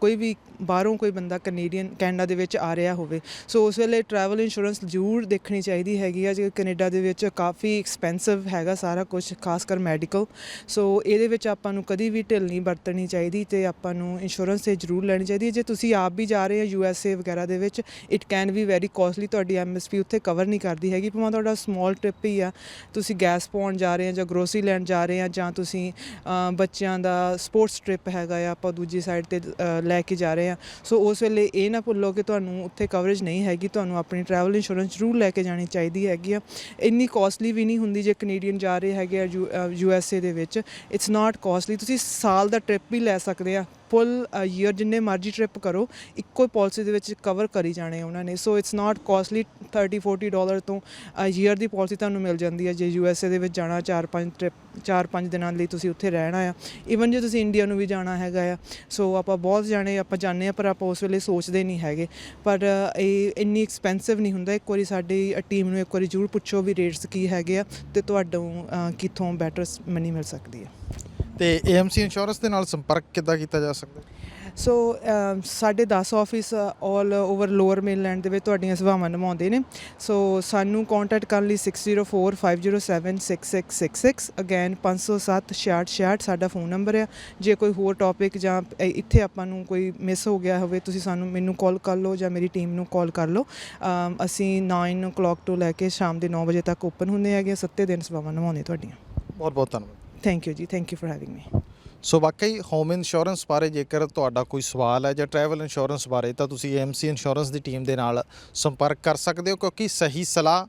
ਕੋਈ ਵੀ ਬਾਹਰੋਂ ਕੋਈ ਬੰਦਾ ਕੈਨੇਡੀਅਨ ਕੈਨੇਡਾ ਦੇ ਵਿੱਚ ਆ ਰਿਹਾ ਹੋਵੇ ਸੋ ਉਸ ਵੇਲੇ ਟਰੈਵਲ ਇੰਸ਼ੋਰੈਂਸ ਜ਼ਰੂਰ ਦੇਖਣੀ ਚਾਹੀਦੀ ਹੈਗੀ ਆ ਜੇ ਕੈਨੇਡਾ ਦੇ ਵਿੱਚ ਕਾਫੀ ਐਕਸਪੈਂਸਿਵ ਹੈਗਾ ਸਾਰਾ ਕੁਝ, ਖਾਸ ਕਰ ਮੈਡੀਕਲ ਸੋ ਇਹਦੇ ਵਿੱਚ ਆਪਾਂ ਨੂੰ ਕਦੀ ਵੀ ਢਿੱਲ ਨਹੀਂ ਵਰਤਣੀ ਚਾਹੀਦੀ ਤੇ ਆਪਾਂ ਨੂੰ ਇੰਸ਼ੋਰੈਂਸ ਤੇ ਜ਼ਰੂਰ ਲੈਣੀ ਚਾਹੀਦੀ ਹੈ। ਜੇ ਤੁਸੀਂ ਆਪ ਵੀ ਜਾ ਰਹੇ ਹੋ ਯੂ ਐਸ ਏ ਵਗੈਰਾ ਦੇ ਵਿੱਚ it can be very costly ਤੁਹਾਡੀ ਐਮਐਸਪੀ ਉੱਥੇ ਕਵਰ ਨਹੀਂ ਕਰਦੀ ਹੈਗੀ, ਭਾਵੇਂ ਤੁਹਾਡਾ ਸਮਾਲ ਟ੍ਰਿਪ ਹੀ ਆ, ਤੁਸੀਂ ਗੈਸ ਪਾਉਣ ਜਾ ਰਹੇ ਆ ਜਾਂ ਗਰੋਸਰੀ ਲੈਣ ਜਾ ਰਹੇ ਆ ਜਾਂ ਤੁਸੀਂ ਬੱਚਿਆਂ ਦਾ ਸਪੋਰਟਸ ਟ੍ਰਿਪ ਹੈਗਾ ਆ, ਆਪਾਂ ਦੂਜੀ ਸਾਈਡ ਤੇ ਲੈ ਕੇ ਜਾ ਰਹੇ ਆ ਸੋ ਉਸ ਵੇਲੇ ਇਹ ਨਾ ਭੁੱਲੋ ਕਿ ਤੁਹਾਨੂੰ ਉੱਥੇ ਕਵਰੇਜ ਨਹੀਂ ਹੈਗੀ, ਤੁਹਾਨੂੰ ਆਪਣੀ ਟਰੈਵਲ ਇੰਸ਼ੋਰੈਂਸ ਜ਼ਰੂਰ ਲੈ ਕੇ ਜਾਣੀ ਚਾਹੀਦੀ ਹੈਗੀ ਆ। ਇੰਨੀ ਕੋਸਟਲੀ ਵੀ ਨਹੀਂ ਹੁੰਦੀ ਜੇ ਕੈਨੇਡੀਅਨ ਜਾ ਰਹੇ ਹੈਗੇ ਆ, ਯੂ ਐਸ ਏ ਦੇ ਵਿੱਚ। ਇਟਸ ਨਾਟ ਕੋਸਟਲੀ ਤੁਸੀਂ ਸਾਲ ਦਾ ਟ੍ਰਿਪ ਵੀ ਲੈ ਸਕਦੇ ਆ। ਫੁੱਲ ਈਅਰ ਜਿੰਨੇ ਮਰਜ਼ੀ ਟ੍ਰਿਪ ਕਰੋ, ਇੱਕੋ ਹੀ ਪਾਲਿਸੀ ਦੇ ਵਿੱਚ ਕਵਰ ਕਰੀ ਜਾਣੇ ਉਹਨਾਂ ਨੇ। So it's not costly 30 40 dollar ਤੋਂ ਈਅਰ ਦੀ ਪਾਲਿਸੀ ਤੁਹਾਨੂੰ ਮਿਲ ਜਾਂਦੀ ਹੈ, ਜੇ ਯੂ ਐਸ ਏ ਦੇ ਵਿੱਚ ਜਾਣਾ 4-5 ਟ੍ਰਿਪ 4-5 ਦਿਨਾਂ ਲਈ ਤੁਸੀਂ ਉੱਥੇ ਰਹਿਣਾ ਆ। ਇਵਨ ਜੇ ਤੁਸੀਂ ਇੰਡੀਆ ਨੂੰ ਵੀ ਜਾਣਾ ਹੈਗਾ ਆ। ਸੋ ਆਪਾਂ ਬਹੁਤ ਜਾਣੇ, ਆਪਾਂ ਜਾਂਦੇ ਆ, ਪਰ ਆਪਾਂ ਉਸ ਵੇਲੇ ਸੋਚਦੇ ਨਹੀਂ ਹੈਗੇ। ਪਰ ਇਹ ਇੰਨੀ ਐਕਸਪੈਂਸਿਵ ਨਹੀਂ ਹੁੰਦਾ। ਇੱਕ ਵਾਰੀ ਸਾਡੀ ਟੀਮ ਨੂੰ ਇੱਕ ਵਾਰੀ ਜ਼ਰੂਰ ਪੁੱਛੋ ਵੀ ਰੇਟਸ ਕੀ ਹੈਗੇ ਆ ਤੇ ਤੁਹਾਨੂੰ ਕਿੱਥੋਂ ਬੈਟਰ ਮਨੀ ਮਿਲ ਸਕਦੀ ਹੈ। ਤੇ AMC ਇੰਸ਼ੋਰੈਂਸ ਦੇ ਨਾਲ ਸੰਪਰਕ ਕਿੱਦਾਂ ਕੀਤਾ ਜਾ ਸਕਦਾ? ਸੋ ਸਾਡੇ 10 office all over lower mainland ਦੇ ਵਿੱਚ ਤੁਹਾਡੀਆਂ ਸੇਵਾਵਾਂ ਨਿਭਾਉਂਦੇ ਨੇ। ਸੋ ਸਾਨੂੰ ਕੰਟੈਕਟ ਕਰਨ ਲਈ 6045076666 ਅਗੇਨ 507 6666 ਸਾਡਾ ਫੋਨ ਨੰਬਰ ਆ। ਜੇ ਕੋਈ ਹੋਰ ਟੌਪਿਕ ਜਾਂ ਇੱਥੇ ਆਪਾਂ ਨੂੰ ਕੋਈ ਮਿਸ ਹੋ ਗਿਆ ਹੋਵੇ ਤੁਸੀਂ ਸਾਨੂੰ ਮੈਨੂੰ ਕਾਲ ਕਰ ਲਓ ਜਾਂ ਮੇਰੀ ਟੀਮ ਨੂੰ ਕਾਲ ਕਰ ਲਓ। ਅਸੀਂ 9 o'clock ਤੋਂ ਲੈ ਕੇ ਸ਼ਾਮ ਦੇ 9 ਵਜੇ ਤੱਕ ਓਪਨ ਹੁੰਦੇ ਹੈਗੇ ਸੱਤੇ ਦਿਨ ਸੇਵਾਵਾਂ ਨਿਭਾਉਂਦੇ ਤੁਹਾਡੀਆਂ। ਬਹੁਤ ਬਹੁਤ ਧੰਨਵਾਦ। Thank you ji thank you for having me so ਵਾਕਈ ਹੋਮ ਇੰਸ਼ੋਰੈਂਸ ਬਾਰੇ ਜੇਕਰ ਤੁਹਾਡਾ ਕੋਈ ਸਵਾਲ ਹੈ ਜਾਂ ਟਰੈਵਲ ਇੰਸ਼ੋਰੈਂਸ ਬਾਰੇ, ਤਾਂ ਤੁਸੀਂ AMC ਇੰਸ਼ੋਰੈਂਸ ਦੀ ਟੀਮ ਦੇ ਨਾਲ ਸੰਪਰਕ ਕਰ ਸਕਦੇ ਹੋ ਕਿਉਂਕਿ ਸਹੀ ਸਲਾਹ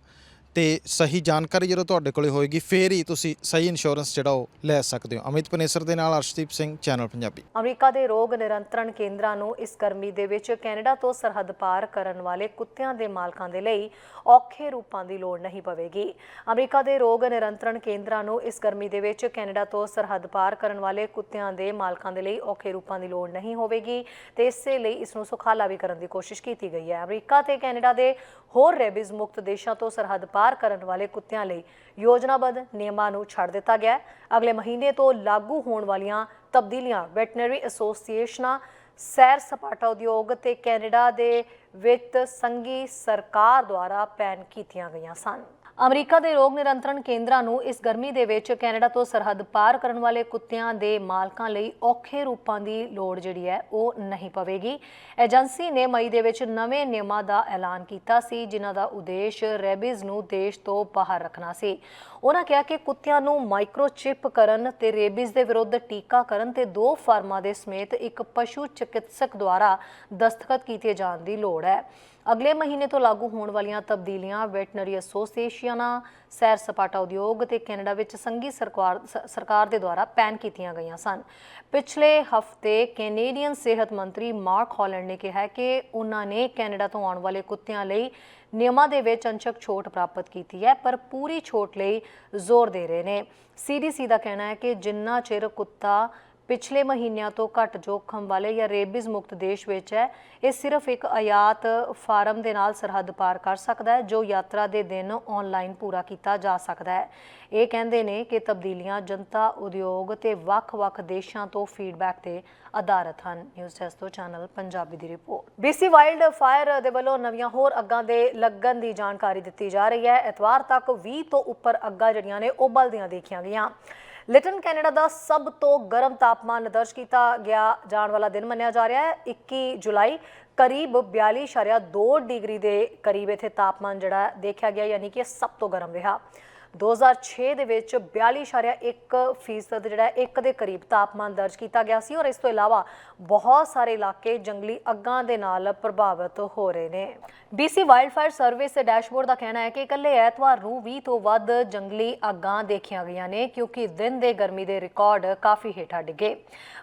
ਤੇ ਸਹੀ ਜਾਣਕਾਰੀ ਜਦੋਂ ਤੁਹਾਡੇ ਕੋਲੇ ਹੋਏਗੀ, ਫੇਰ ਹੀ ਤੁਸੀਂ ਸਹੀ ਇੰਸ਼ੋਰੈਂਸ ਜਿਹੜਾ ਉਹ ਲੈ ਸਕਦੇ ਹੋ। ਅਮਿਤ ਪਨੇਸਰ ਦੇ ਨਾਲ ਅਰਸ਼ਦੀਪ ਸਿੰਘ ਚੈਨਲ ਪੰਜਾਬੀ। ਅਮਰੀਕਾ ਦੇ ਰੋਗ ਨਿਰੰਤਰਣ ਕੇਂਦਰਾਂ ਨੂੰ ਇਸ ਗਰਮੀ ਦੇ ਵਿੱਚ ਕੈਨੇਡਾ ਤੋਂ ਸਰਹੱਦ ਪਾਰ ਕਰਨ ਵਾਲੇ ਕੁੱਤਿਆਂ ਦੇ ਮਾਲਕਾਂ ਦੇ ਲਈ ਔਖੇ ਰੂਪਾਂ ਦੀ ਲੋੜ ਨਹੀਂ ਪਵੇਗੀ। ਅਮਰੀਕਾ ਦੇ ਰੋਗ ਨਿਰੰਤਰਣ ਕੇਂਦਰਾਂ ਨੂੰ ਇਸ ਗਰਮੀ ਦੇ ਵਿੱਚ ਕੈਨੇਡਾ ਤੋਂ ਸਰਹੱਦ ਪਾਰ ਕਰਨ ਵਾਲੇ ਕੁੱਤਿਆਂ ਦੇ ਮਾਲਕਾਂ ਦੇ ਲਈ ਔਖੇ ਰੂਪਾਂ ਦੀ ਲੋੜ ਨਹੀਂ ਹੋਵੇਗੀ ਤੇ ਇਸੇ ਲਈ ਇਸ ਨੂੰ ਸੁਖਾਲਾ ਵੀ ਕਰਨ ਦੀ ਕੋਸ਼ਿਸ਼ ਕੀਤੀ ਗਈ ਹੈ। ਅਮਰੀਕਾ ਤੇ ਕੈਨੇਡਾ ਦੇ ਹੋਰ ਰੈਬਿਜ਼ ਮੁਕਤ ਦੇਸ਼ਾਂ ਤੋਂ ਸਰਹੱਦ ਪਾਰ ਕਰਨ ਵਾਲੇ ਕੁੱਤਿਆਂ ਲਈ ਯੋਜਨਾਬੱਧ ਨਿਯਮਾਂ ਨੂੰ ਛੱਡ ਦਿੱਤਾ ਗਿਆ ਹੈ। ਅਗਲੇ ਮਹੀਨੇ ਤੋਂ ਲਾਗੂ ਹੋਣ ਵਾਲੀਆਂ ਤਬਦੀਲੀਆਂ ਵੈਟਰਨਰੀ ਐਸੋਸੀਏਸ਼ਨਾਂ, ਸੈਰ ਸਪਾਟਾ ਉਦਯੋਗ ਤੇ ਕੈਨੇਡਾ ਦੇ ਵਿੱਤ ਸੰਘੀ ਸਰਕਾਰ ਦੁਆਰਾ ਪੈਨ ਕੀਤੀਆਂ ਗਈਆਂ ਸਨ। ਅਮਰੀਕਾ ਦੇ ਰੋਗ ਨਿਰੰਤਰਣ ਕੇਂਦਰਾਂ ਨੂੰ ਇਸ ਗਰਮੀ ਦੇ ਵਿੱਚ ਕੈਨੇਡਾ ਤੋਂ ਸਰਹੱਦ ਪਾਰ ਕਰਨ ਵਾਲੇ ਕੁੱਤਿਆਂ ਦੇ ਮਾਲਕਾਂ ਲਈ ਔਖੇ ਰੂਪਾਂ ਦੀ ਲੋੜ ਜਿਹੜੀ ਹੈ, ਉਹ ਨਹੀਂ ਪਵੇਗੀ। ਏਜੰਸੀ ਨੇ ਮਈ ਦੇ ਵਿੱਚ ਨਵੇਂ ਨਿਯਮਾਂ ਦਾ ਐਲਾਨ ਕੀਤਾ ਸੀ, ਜਿਨ੍ਹਾਂ ਦਾ ਉਦੇਸ਼ ਰੈਬੀਜ਼ ਨੂੰ ਦੇਸ਼ ਤੋਂ ਬਾਹਰ ਰੱਖਣਾ ਸੀ। ਉਹਨਾਂ ਕਿਹਾ ਕਿ ਕੁੱਤਿਆਂ ਨੂੰ ਮਾਈਕਰੋਚਿਪ ਕਰਨ ਤੇ ਰੇਬੀਜ਼ ਦੇ ਵਿਰੁੱਧ ਟੀਕਾਕਰਨ ਤੇ ਦੋ ਫਾਰਮਾਂ ਦੇ ਸਮੇਤ ਇੱਕ ਪਸ਼ੂ ਚਿਕਿਤਸਕ ਦੁਆਰਾ ਦਸਤਖਤ ਕੀਤੇ ਜਾਣ ਦੀ ਲੋੜ ਹੈ। ਅਗਲੇ ਮਹੀਨੇ ਤੋਂ ਲਾਗੂ ਹੋਣ ਵਾਲੀਆਂ ਤਬਦੀਲੀਆਂ ਵੈਟਨਰੀ ਐਸੋਸੀਏਸ਼ਨਾਂ, ਸੈਰ ਸਪਾਟਾ ਉਦਯੋਗ ਤੇ ਕੈਨੇਡਾ ਵਿੱਚ ਸੰਘੀ ਸਰਕਾਰ ਸਰਕਾਰ ਦੇ ਦੁਆਰਾ ਪੈਨ ਕੀਤੀਆਂ ਗਈਆਂ ਸਨ। ਪਿਛਲੇ ਹਫ਼ਤੇ ਕੈਨੇਡੀਅਨ ਸਿਹਤ ਮੰਤਰੀ ਮਾਰਕ ਹਾਲੈਂਡ ਨੇ ਕਿਹਾ ਕਿ ਉਹਨਾਂ ਨੇ ਕੈਨੇਡਾ ਤੋਂ ਆਉਣ ਵਾਲੇ ਕੁੱਤਿਆਂ ਲਈ ਨਿਯਮਾਂ ਦੇ ਵਿੱਚ ਅੰਸ਼ਕ ਛੋਟ ਪ੍ਰਾਪਤ ਕੀਤੀ ਹੈ, ਪਰ ਪੂਰੀ ਛੋਟ ਲਈ ਜ਼ੋਰ ਦੇ ਰਹੇ ਨੇ। ਸੀਡੀਸੀ ਦਾ ਕਹਿਣਾ ਹੈ ਕਿ ਜਿੰਨਾ ਚਿਰ ਕੁੱਤਾ ਪਿਛਲੇ ਮਹੀਨਿਆਂ ਤੋਂ ਘੱਟ ਜੋਖਮ ਵਾਲੇ ਜਾਂ ਰੇਬੀਜ਼ ਮੁਕਤ ਦੇਸ਼ ਵਿੱਚ ਹੈ। ਇਹ ਸਿਰਫ ਇੱਕ ਆਯਾਤ ਫਾਰਮ ਦੇ ਨਾਲ ਸਰਹੱਦ ਪਾਰ ਕਰ ਸਕਦਾ ਹੈ, ਜੋ ਯਾਤਰਾ ਦੇ ਦਿਨ ਆਨਲਾਈਨ ਪੂਰਾ ਕੀਤਾ ਜਾ ਸਕਦਾ ਹੈ। ਇਹ ਕਹਿੰਦੇ ਨੇ ਕਿ ਤਬਦੀਲੀਆਂ ਜਨਤਾ, ਉਦਯੋਗ ਤੇ ਵੱਖ-ਵੱਖ ਦੇਸ਼ਾਂ ਤੋਂ ਫੀਡਬੈਕ ਤੇ ਆਧਾਰਿਤ ਹਨ। ਨਿਊਜ਼ ਡੈਸਕ ਤੋਂ ਚੈਨਲ ਪੰਜਾਬੀ ਦੀ ਰਿਪੋਰਟ BC ਵਾਈਲਡ ਫਾਇਰ ਦੇ ਵੱਲੋਂ ਨਵੀਆਂ ਹੋਰ ਅੱਗਾਂ ਦੇ ਲੱਗਣ ਦੀ ਜਾਣਕਾਰੀ ਦਿੱਤੀ ਜਾ ਰਹੀ ਹੈ। ਐਤਵਾਰ ਤੱਕ 20 ਤੋਂ ਉੱਪਰ ਅੱਗਾਂ ਜਿਹੜੀਆਂ ਨੇ ਉਹ ਬਲਦੀਆਂ ਦੇਖੀਆਂ ਗਈਆਂ। ਲਿਟਨ ਕੈਨੇਡਾ ਦਾ ਸਭ ਤੋਂ ਗਰਮ ਤਾਪਮਾਨ ਦਰਜ ਕੀਤਾ ਗਿਆ, ਜਾਣ ਵਾਲਾ ਦਿਨ ਮੰਨਿਆ ਜਾ ਰਿਹਾ ਹੈ। 21 ਜੁਲਾਈ ਕਰੀਬ 42.2 ਡਿਗਰੀ ਦੇ ਕਰੀਬ ਇੱਥੇ ਤਾਪਮਾਨ ਜਿਹੜਾ ਦੇਖਿਆ ਗਿਆ, ਯਾਨੀ ਕਿ ਇਹ ਸਭ ਤੋਂ ਗਰਮ ਰਿਹਾ। 2006 ਦੇ ਵਿੱਚ 42.1 ਫੀਸਦ ਜਿਹੜਾ ਇੱਕ ਦੇ ਕਰੀਬ ਤਾਪਮਾਨ ਦਰਜ ਕੀਤਾ ਗਿਆ ਸੀ ਔਰ ਇਸ ਤੋਂ ਇਲਾਵਾ ਬਹੁਤ ਸਾਰੇ ਇਲਾਕੇ ਜੰਗਲੀ ਅੱਗਾਂ ਦੇ ਨਾਲ ਪ੍ਰਭਾਵਿਤ ਹੋ ਰਹੇ ਨੇ। BC ਵਾਈਲਡ ਫਾਇਰ ਸਰਵਿਸ ਦੇ ਡੈਸ਼ਬੋਰਡ ਦਾ ਕਹਿਣਾ ਹੈ ਕਿ ਇਕੱਲੇ ਐਤਵਾਰ ਨੂੰ 20 ਤੋਂ ਵੱਧ ਜੰਗਲੀ ਅੱਗਾਂ ਦੇਖੀਆਂ ਗਈਆਂ ਨੇ, ਕਿਉਂਕਿ ਦਿਨ ਦੇ ਗਰਮੀ ਦੇ ਰਿਕਾਰਡ ਕਾਫੀ ਹੇਠਾਂ ਡਿੱਗੇ।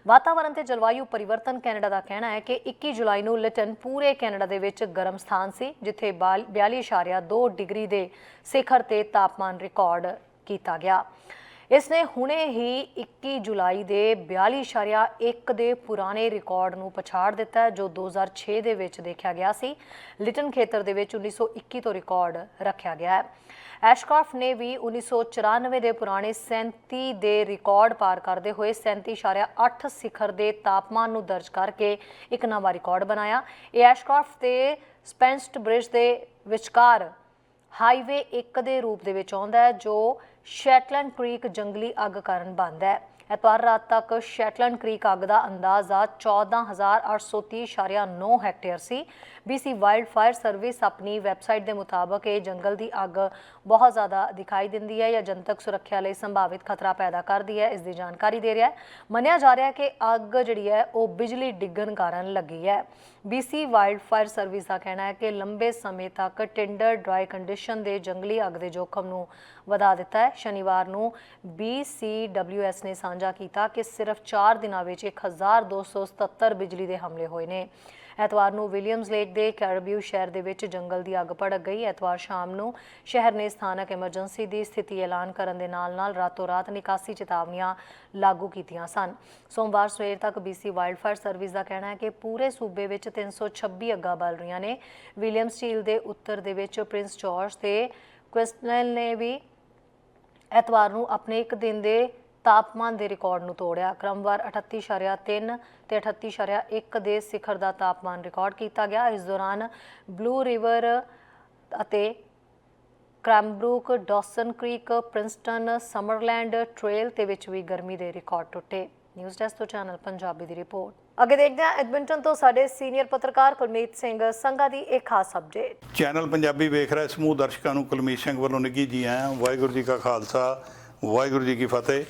ਵਾਤਾਵਰਣ ਤੇ ਜਲਵਾਯੂ ਪਰਿਵਰਤਨ ਕੈਨੇਡਾ ਦਾ ਕਹਿਣਾ ਹੈ ਕਿ 21 ਜੁਲਾਈ ਨੂੰ ਲਿਟਨ ਪੂਰੇ ਕੈਨੇਡਾ ਦੇ ਵਿੱਚ ਗਰਮ ਸਥਾਨ ਸੀ, ਜਿੱਥੇ 42.2 ਡਿਗਰੀ ਦੇ ਸਿਖਰ ਤੇ ਤਾਪਮਾਨ ਰਿਕਾਰਡ ਕੀਤਾ ਗਿਆ। ਇਸ ਨੇ ਹੁਣੇ ਹੀ 21 ਜੁਲਾਈ ਦੇ 42.1 ਦੇ ਪੁਰਾਣੇ ਰਿਕਾਰਡ ਨੂੰ ਪਛਾੜ ਦਿੱਤਾ ਹੈ, ਜੋ 2006 ਦੇ ਵਿੱਚ ਦੇਖਿਆ ਗਿਆ ਸੀ। ਲਿਟਨ ਖੇਤਰ ਦੇ ਵਿੱਚ 1921 ਤੋਂ ਰਿਕਾਰਡ ਰੱਖਿਆ ਗਿਆ ਹੈ। ਐਸ਼ਕਾਫ ਨੇ ਵੀ 1994 ਦੇ ਪੁਰਾਣੇ 37 ਦੇ ਰਿਕਾਰਡ ਪਾਰ ਕਰਦੇ ਹੋਏ 37.8 ਸਿਖਰ ਦੇ ਤਾਪਮਾਨ ਨੂੰ ਦਰਜ ਕਰਕੇ ਇੱਕ ਨਵਾਂ ਰਿਕਾਰਡ ਬਣਾਇਆ। ਇਹ ਐਸ਼ਕਾਫ ਤੇ ਸਪੈਂਸਟ ਬ੍ਰਿਜ ਦੇ ਵਿਚਕਾਰ ਹਾਈਵੇ 1 ਦੇ ਰੂਪ ਦੇ ਵਿੱਚ ਆਉਂਦਾ ਹੈ, ਜੋ ਸ਼ੈਟਲੈਂਡ ਕ੍ਰੀਕ ਜੰਗਲੀ ਅੱਗ ਕਾਰਨ ਬੰਦ ਹੈ। ਐਤਵਾਰ ਰਾਤ ਤੱਕ ਸ਼ੈਟਲੈਂਡ ਕ੍ਰੀਕ ਅੱਗ ਦਾ ਅੰਦਾਜ਼ਾ 14830.9 ਹੈਕਟੇਅਰ ਸੀ। BC ਵਾਈਲਡ ਫਾਇਰ ਸਰਵਿਸ ਆਪਣੀ ਵੈਬਸਾਈਟ ਦੇ ਮੁਤਾਬਕ ਇਹ ਜੰਗਲ ਦੀ ਅੱਗ ਬਹੁਤ ਜ਼ਿਆਦਾ ਦਿਖਾਈ ਦਿੰਦੀ ਹੈ ਜਾਂ ਜਨਤਕ ਸੁਰੱਖਿਆ ਲਈ ਸੰਭਾਵਿਤ ਖਤਰਾ ਪੈਦਾ ਕਰਦੀ ਹੈ, ਇਸ ਦੀ ਜਾਣਕਾਰੀ ਦੇ ਰਿਹਾ ਹੈ। ਮੰਨਿਆ ਜਾ ਰਿਹਾ ਹੈ ਕਿ ਅੱਗ ਜਿਹੜੀ ਹੈ, ਉਹ ਬਿਜਲੀ ਡਿੱਗਣ ਕਾਰਨ ਲੱਗੀ ਹੈ। BC ਵਾਈਲਡ ਫਾਇਰ ਸਰਵਿਸ ਦਾ ਕਹਿਣਾ ਹੈ ਕਿ ਲੰਬੇ ਸਮੇਂ ਤੱਕ ਟਿੰਡਰ ਡਰਾਈ ਕੰਡੀਸ਼ਨ ਦੇ ਜੰਗਲੀ ਅੱਗ ਦੇ ਜੋਖਮ ਨੂੰ ਵਧਾ ਦਿੱਤਾ ਹੈ। ਸ਼ਨੀਵਾਰ ਨੂੰ BCWS ਨੇ ਸਾਂਝਾ ਕੀਤਾ ਕਿ ਸਿਰਫ 4 ਦਿਨਾਂ ਵਿੱਚ 1277 ਬਿਜਲੀ ਦੇ ਹਮਲੇ ਹੋਏ ਨੇ। ਐਤਵਾਰ ਨੂੰ ਵਿਲੀਅਮਸ ਲੇਕ ਦੇ ਕੈਰਬਿਊ ਸ਼ਹਿਰ ਦੇ ਵਿੱਚ ਜੰਗਲ ਦੀ ਅੱਗ ਭੜਕ ਗਈ। ਐਤਵਾਰ ਸ਼ਾਮ ਨੂੰ ਸ਼ਹਿਰ ਨੇ ਸਥਾਨਕ ਐਮਰਜੈਂਸੀ ਦੀ ਸਥਿਤੀ ਐਲਾਨ ਕਰਨ ਦੇ ਨਾਲ-ਨਾਲ ਰਾਤੋਂ ਰਾਤ ਨਿਕਾਸੀ ਚੇਤਾਵਨੀਆਂ ਲਾਗੂ ਕੀਤੀਆਂ ਸਨ। ਸੋਮਵਾਰ ਸਵੇਰ ਤੱਕ BC ਵਾਈਲਡ ਫਾਇਰ ਸਰਵਿਸ ਦਾ ਕਹਿਣਾ ਹੈ ਕਿ ਪੂਰੇ ਸੂਬੇ ਵਿੱਚ 326 ਅੱਗਾਂ ਬਲ ਰਹੀਆਂ ਨੇ। ਵਿਲੀਅਮ ਸਟੀਲ ਦੇ ਉੱਤਰ ਦੇ ਵਿੱਚ ਪ੍ਰਿੰਸ ਜਾਰਜ ਤੇ ਕੁਇਸਟਨਲ ਨੇ ਵੀ ਐਤਵਾਰ ਨੂੰ ਆਪਣੇ ਇੱਕ ਦਿਨ ਦੇ ਤਾਪਮਾਨ ਦੇ ਰਿਕਾਰਡ ਨੂੰ ਤੋੜਿਆ। ਕ੍ਰਮਵਾਰ 38.3 ਤੇ 38.1 ਦੇ ਸਿਖਰ ਦਾ ਤਾਪਮਾਨ ਰਿਕਾਰਡ ਕੀਤਾ ਗਿਆ। ਇਸ ਦੌਰਾਨ ਬਲੂ ਰਿਵਰ ਅਤੇ Cranbrook Dawson Creek, Princeton, Summerland Trail ਤੇ ਵਿੱਚ ਵੀ ਗਰਮੀ ਦੇ ਰਿਕਾਰਡ ਟੁੱਟੇ। ਨਿਊਜ਼ ਡੈਸਕ ਤੋਂ ਚੈਨਲ ਪੰਜਾਬੀ ਦੀ ਰਿਪੋਰਟ। ਅੱਗੇ ਦੇਖਦੇ ਹਾਂ ਐਡਮਿੰਟਨ ਤੋਂ ਸਾਡੇ ਸੀਨੀਅਰ ਪੱਤਰਕਾਰ ਕੁਲਮੀਤ ਸਿੰਘ ਸੰਘਾ ਦੀ ਇੱਕ ਖਾਸ ਅਪਡੇਟ ਚੈਨਲ ਪੰਜਾਬੀ ਵੇਖ ਰਹੇ ਸਮੂਹ ਦਰਸ਼ਕਾਂ ਨੂੰ ਕੁਲਮੀਤ ਸਿੰਘ ਵੱਲੋਂ ਨਿੱਘੀ ਜੀ ਆਇਆਂ। ਵਾਹਿਗੁਰੂ ਜੀ ਕਾ ਖਾਲਸਾ, ਵਾਹਿਗੁਰੂ ਜੀ ਕੀ ਫਤਿਹ।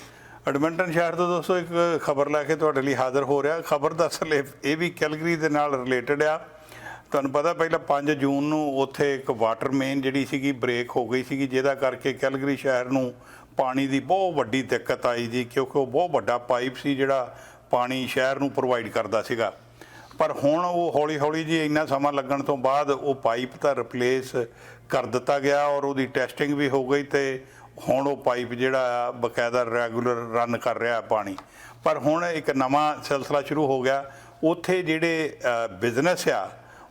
ਐਡਮਿੰਟਨ ਸ਼ਹਿਰ ਤੋਂ ਦੋਸਤੋ, ਇੱਕ ਖਬਰ ਲੈ ਕੇ ਤੁਹਾਡੇ ਲਈ ਹਾਜ਼ਰ ਹੋ ਰਿਹਾ। ਖਬਰ ਦਾ ਅਸਲ ਇਹ ਇਹ ਵੀ ਕੈਲਗਰੀ ਦੇ ਨਾਲ ਰਿਲੇਟਡ ਆ। ਤੁਹਾਨੂੰ ਪਤਾ ਪਹਿਲਾਂ 5 ਜੂਨ ਨੂੰ ਉੱਥੇ ਇੱਕ ਵਾਟਰ ਮੇਨ ਜਿਹੜੀ ਸੀਗੀ ਬ੍ਰੇਕ ਹੋ ਗਈ ਸੀਗੀ, ਜਿਹਦਾ ਕਰਕੇ ਕੈਲਗਰੀ ਸ਼ਹਿਰ ਨੂੰ ਪਾਣੀ ਦੀ ਬਹੁਤ ਵੱਡੀ ਦਿੱਕਤ ਆਈ ਜੀ, ਕਿਉਂਕਿ ਉਹ ਬਹੁਤ ਵੱਡਾ ਪਾਈਪ ਸੀ ਜਿਹੜਾ ਪਾਣੀ ਸ਼ਹਿਰ ਨੂੰ ਪ੍ਰੋਵਾਈਡ ਕਰਦਾ ਸੀਗਾ। ਪਰ ਹੁਣ ਉਹ ਹੌਲੀ ਹੌਲੀ ਜੀ ਇੰਨਾ ਸਮਾਂ ਲੱਗਣ ਤੋਂ ਬਾਅਦ ਉਹ ਪਾਈਪ ਤਾਂ ਰਿਪਲੇਸ ਕਰ ਦਿੱਤਾ ਗਿਆ ਔਰ ਉਹਦੀ ਟੈਸਟਿੰਗ ਵੀ ਹੋ ਗਈ ਤੇ ਹੁਣ ਉਹ ਪਾਈਪ ਜਿਹੜਾ ਆ, ਬਕਾਇਦਾ ਰੈਗੂਲਰ ਰਨ ਕਰ ਰਿਹਾ ਪਾਣੀ। ਪਰ ਹੁਣ ਇੱਕ ਨਵਾਂ ਸਿਲਸਿਲਾ ਸ਼ੁਰੂ ਹੋ ਗਿਆ। ਉੱਥੇ ਜਿਹੜੇ ਬਿਜ਼ਨਸ ਆ,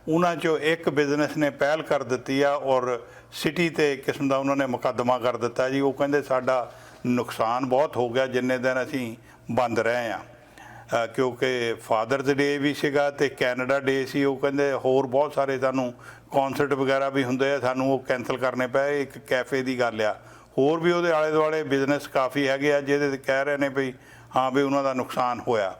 ਉਹਨਾਂ ਚੋਂ ਇੱਕ ਬਿਜ਼ਨਸ ਨੇ ਪਹਿਲ ਕਰ ਦਿੱਤੀ ਆ ਔਰ ਸਿਟੀ ਤੇ ਕਿਸਮ ਦਾ ਉਹਨਾਂ ਨੇ ਮੁਕੱਦਮਾ ਕਰ ਦਿੱਤਾ ਜੀ। ਉਹ ਕਹਿੰਦੇ ਸਾਡਾ ਨੁਕਸਾਨ ਬਹੁਤ ਹੋ ਗਿਆ, ਜਿੰਨੇ ਦਿਨ ਅਸੀਂ ਬੰਦ ਰਹੇ ਆ। ਕਿਉਂਕਿ ਫਾਦਰਸ ਡੇ ਵੀ ਸੀਗਾ ਤੇ ਕੈਨੇਡਾ ਡੇ ਸੀ। ਉਹ ਕਹਿੰਦੇ ਹੋਰ ਬਹੁਤ ਸਾਰੇ ਸਾਨੂੰ ਕਨਸਰਟ ਵਗੈਰਾ ਵੀ ਹੁੰਦੇ ਆ। ਸਾਨੂੰ ਉਹ ਕੈਨਸਲ ਕਰਨੇ ਪਏ। ਇੱਕ ਕੈਫੇ ਦੀ ਗੱਲ ਆ। ਹੋਰ ਵੀ ਉਹਦੇ ਆਲੇ ਦੁਆਲੇ ਬਿਜ਼ਨਸ ਕਾਫੀ ਹੈਗੇ ਆ, ਜਿਹਦੇ ਕਹਿ ਰਹੇ ਨੇ ਵੀ ਹਾਂ ਵੀ ਉਹਨਾਂ ਦਾ ਨੁਕਸਾਨ ਹੋਇਆ।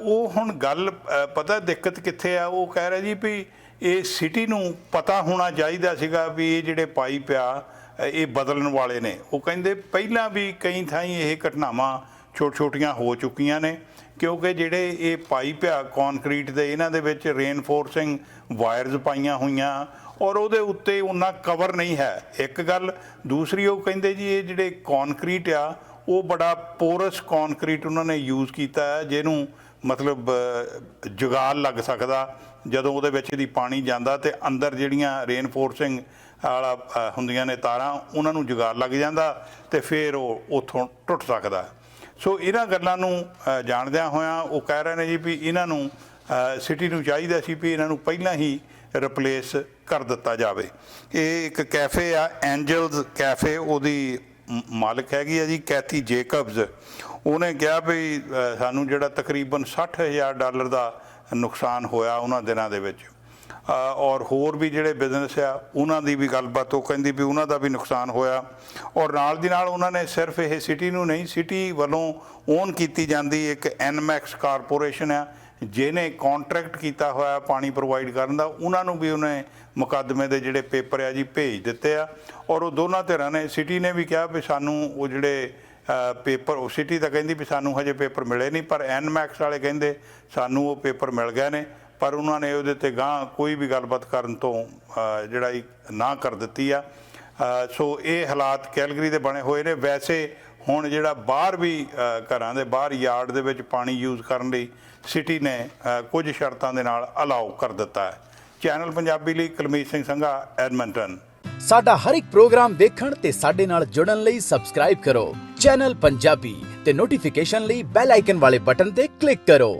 ਉਹ ਹੁਣ ਗੱਲ ਪਤਾ ਦਿੱਕਤ ਕਿੱਥੇ ਆ? ਉਹ ਕਹਿ ਰਿਹਾ ਜੀ ਵੀ ਇਹ ਸਿਟੀ ਨੂੰ ਪਤਾ ਹੋਣਾ ਚਾਹੀਦਾ ਸੀਗਾ ਵੀ ਇਹ ਜਿਹੜੇ ਪਾਈਪ ਆ ਇਹ ਬਦਲਣ ਵਾਲੇ ਨੇ। ਉਹ ਕਹਿੰਦੇ ਪਹਿਲਾਂ ਵੀ ਕਈ ਥਾਈਂ ਇਹ ਘਟਨਾਵਾਂ ਛੋਟ ਛੋਟੀਆਂ ਹੋ ਚੁੱਕੀਆਂ ਨੇ, ਕਿਉਂਕਿ ਜਿਹੜੇ ਇਹ ਪਾਈਪ ਆ ਕੰਕਰੀਟ ਦੇ ਇਹਨਾਂ ਦੇ ਵਿੱਚ ਰੇਨਫੋਰਸਿੰਗ ਵਾਇਰਸ ਪਾਈਆਂ ਹੋਈਆਂ ਔਰ ਉਹਦੇ ਉੱਤੇ ਉਹਨਾਂ ਕਵਰ ਨਹੀਂ ਹੈ। ਇੱਕ ਗੱਲ ਦੂਸਰੀ ਉਹ ਕਹਿੰਦੇ ਜੀ ਇਹ ਜਿਹੜੇ ਕੰਕਰੀਟ ਆ ਉਹ ਬੜਾ ਪੋਰਸ ਕੰਕਰੀਟ ਉਹਨਾਂ ਨੇ ਯੂਜ਼ ਕੀਤਾ ਹੈ ਜਿਹਨੂੰ ਮਤਲਬ ਅ, ਜੁਗਾਲ ਲੱਗ ਸਕਦਾ ਜਦੋਂ ਉਹਦੇ ਵਿੱਚ ਦੀ ਪਾਣੀ ਜਾਂਦਾ ਤੇ ਅੰਦਰ ਜਿਹੜੀਆਂ ਰੇਨਫੋਰਸਿੰਗ ਵਾਲਾ ਹੁੰਦੀਆਂ ਨੇ ਤਾਰਾਂ ਉਹਨਾਂ ਨੂੰ ਜੁਗਾਲ ਲੱਗ ਜਾਂਦਾ ਤੇ ਫਿਰ ਉਹ ਉੱਥੋਂ ਟੁੱਟ ਸਕਦਾ। ਸੋ ਇਹਨਾਂ ਗੱਲਾਂ ਨੂੰ ਜਾਣਦਿਆਂ ਹੋਇਆਂ ਉਹ ਕਹਿ ਰਹੇ ਨੇ ਜੀ ਵੀ ਇਹਨਾਂ ਨੂੰ ਸਿਟੀ ਨੂੰ ਚਾਹੀਦਾ ਸੀ ਵੀ ਇਹਨਾਂ ਨੂੰ ਪਹਿਲਾਂ ਹੀ ਰਿਪਲੇਸ ਕਰ ਦਿੱਤਾ ਜਾਵੇ। ਇਹ ਇੱਕ ਕੈਫੇ ਆ ਐਂਜਲਸ ਕੈਫੇ, ਉਹਦੀ ਮਾਲਕ ਹੈਗੀ ਆ ਜੀ, ਕੈਥੀ ਜੇਕਬਸ ਉਹਨੇ ਕਿਹਾ ਵੀ ਸਾਨੂੰ ਜਿਹੜਾ ਤਕਰੀਬਨ 60000 ਡਾਲਰ ਦਾ ਨੁਕਸਾਨ ਹੋਇਆ ਉਹਨਾਂ ਦਿਨਾਂ ਦੇ ਵਿੱਚ। ਔਰ ਹੋਰ ਵੀ ਜਿਹੜੇ ਬਿਜ਼ਨਸ ਆ, ਉਹਨਾਂ ਦੀ ਵੀ ਗੱਲਬਾਤ, ਉਹ ਕਹਿੰਦੀ ਵੀ ਉਹਨਾਂ ਦਾ ਵੀ ਨੁਕਸਾਨ ਹੋਇਆ। ਔਰ ਨਾਲ ਦੀ ਨਾਲ ਉਹਨਾਂ ਨੇ ਸਿਰਫ ਇਹ ਸਿਟੀ ਨੂੰ ਨਹੀਂ, ਸਿਟੀ ਵੱਲੋਂ ਓਨ ਕੀਤੀ ਜਾਂਦੀ, ਇੱਕ ਐਨਮੈਕਸ ਕਾਰਪੋਰੇਸ਼ਨ ਆ। ਜਿਹਨੇ ਕੰਟਰੈਕਟ ਕੀਤਾ ਹੋਇਆ ਪਾਣੀ ਪ੍ਰੋਵਾਈਡ ਕਰਨ ਦਾ, ਉਹਨਾਂ ਨੂੰ ਵੀ ਉਹਨੇ ਮੁਕੱਦਮੇ ਦੇ ਜਿਹੜੇ ਪੇਪਰ ਆ ਜੀ ਭੇਜ ਦਿੱਤੇ ਆ। ਔਰ ਉਹ ਦੋਨਾਂ ਧਿਰਾਂ ਨੇ, ਸਿਟੀ ਨੇ ਵੀ ਕਿਹਾ ਵੀ ਸਾਨੂੰ ਉਹ ਜਿਹੜੇ ਪੇਪਰ, ਉਹ ਸਿਟੀ ਤਾਂ ਕਹਿੰਦੀ ਵੀ ਸਾਨੂੰ ਹਜੇ ਪੇਪਰ ਮਿਲੇ ਨਹੀਂ, ਪਰ ਐਨਮੈਕਸ ਵਾਲੇ ਕਹਿੰਦੇ ਸਾਨੂੰ ਉਹ ਪੇਪਰ ਮਿਲ ਗਏ ਨੇ, ਪਰ ਉਹਨਾਂ ਨੇ ਉਹਦੇ ਤੇ ਗਾਂ ਕੋਈ ਵੀ ਗੱਲਬਾਤ ਕਰਨ ਤੋਂ ਜਿਹੜਾ ਇੱਕ ਨਾ ਕਰ ਦਿੱਤੀ ਆ। ਸੋ ਇਹ ਹਾਲਾਤ ਕੈਲਗਰੀ ਦੇ ਬਣੇ ਹੋਏ ਨੇ। ਵੈਸੇ ਹੁਣ ਜਿਹੜਾ ਬਾਹਰ ਵੀ ਘਰਾਂ ਦੇ, ਬਾਹਰ ਯਾਰਡ ਦੇ ਵਿੱਚ ਪਾਣੀ ਯੂਜ਼ ਕਰਨ ਲਈ ਸਿਟੀ ਨੇ ਕੁਝ ਸ਼ਰਤਾਂ ਦੇ ਨਾਲ ਅਲਾਉ ਕਰ ਦਿੱਤਾ ਹੈ। ਚੈਨਲ ਪੰਜਾਬੀ ਲਈ ਕੁਲਮੀਤ ਸਿੰਘ ਸੰਘਾ, ਐਡਮੰਟਨ। ਸਾਡਾ ਹਰ ਇੱਕ ਪ੍ਰੋਗਰਾਮ ਵੇਖਣ ਤੇ ਸਾਡੇ ਨਾਲ ਜੁੜਨ ਲਈ ਸਬਸਕ੍ਰਾਈਬ ਕਰੋ। ਚੈਨਲ ਪੰਜਾਬੀ ਤੇ ਨੋਟੀਫਿਕੇਸ਼ਨ ਲਈ ਬੈਲ ਆਈਕਨ ਵਾਲੇ ਬਟਨ ਤੇ ਕਲਿੱਕ ਕਰੋ।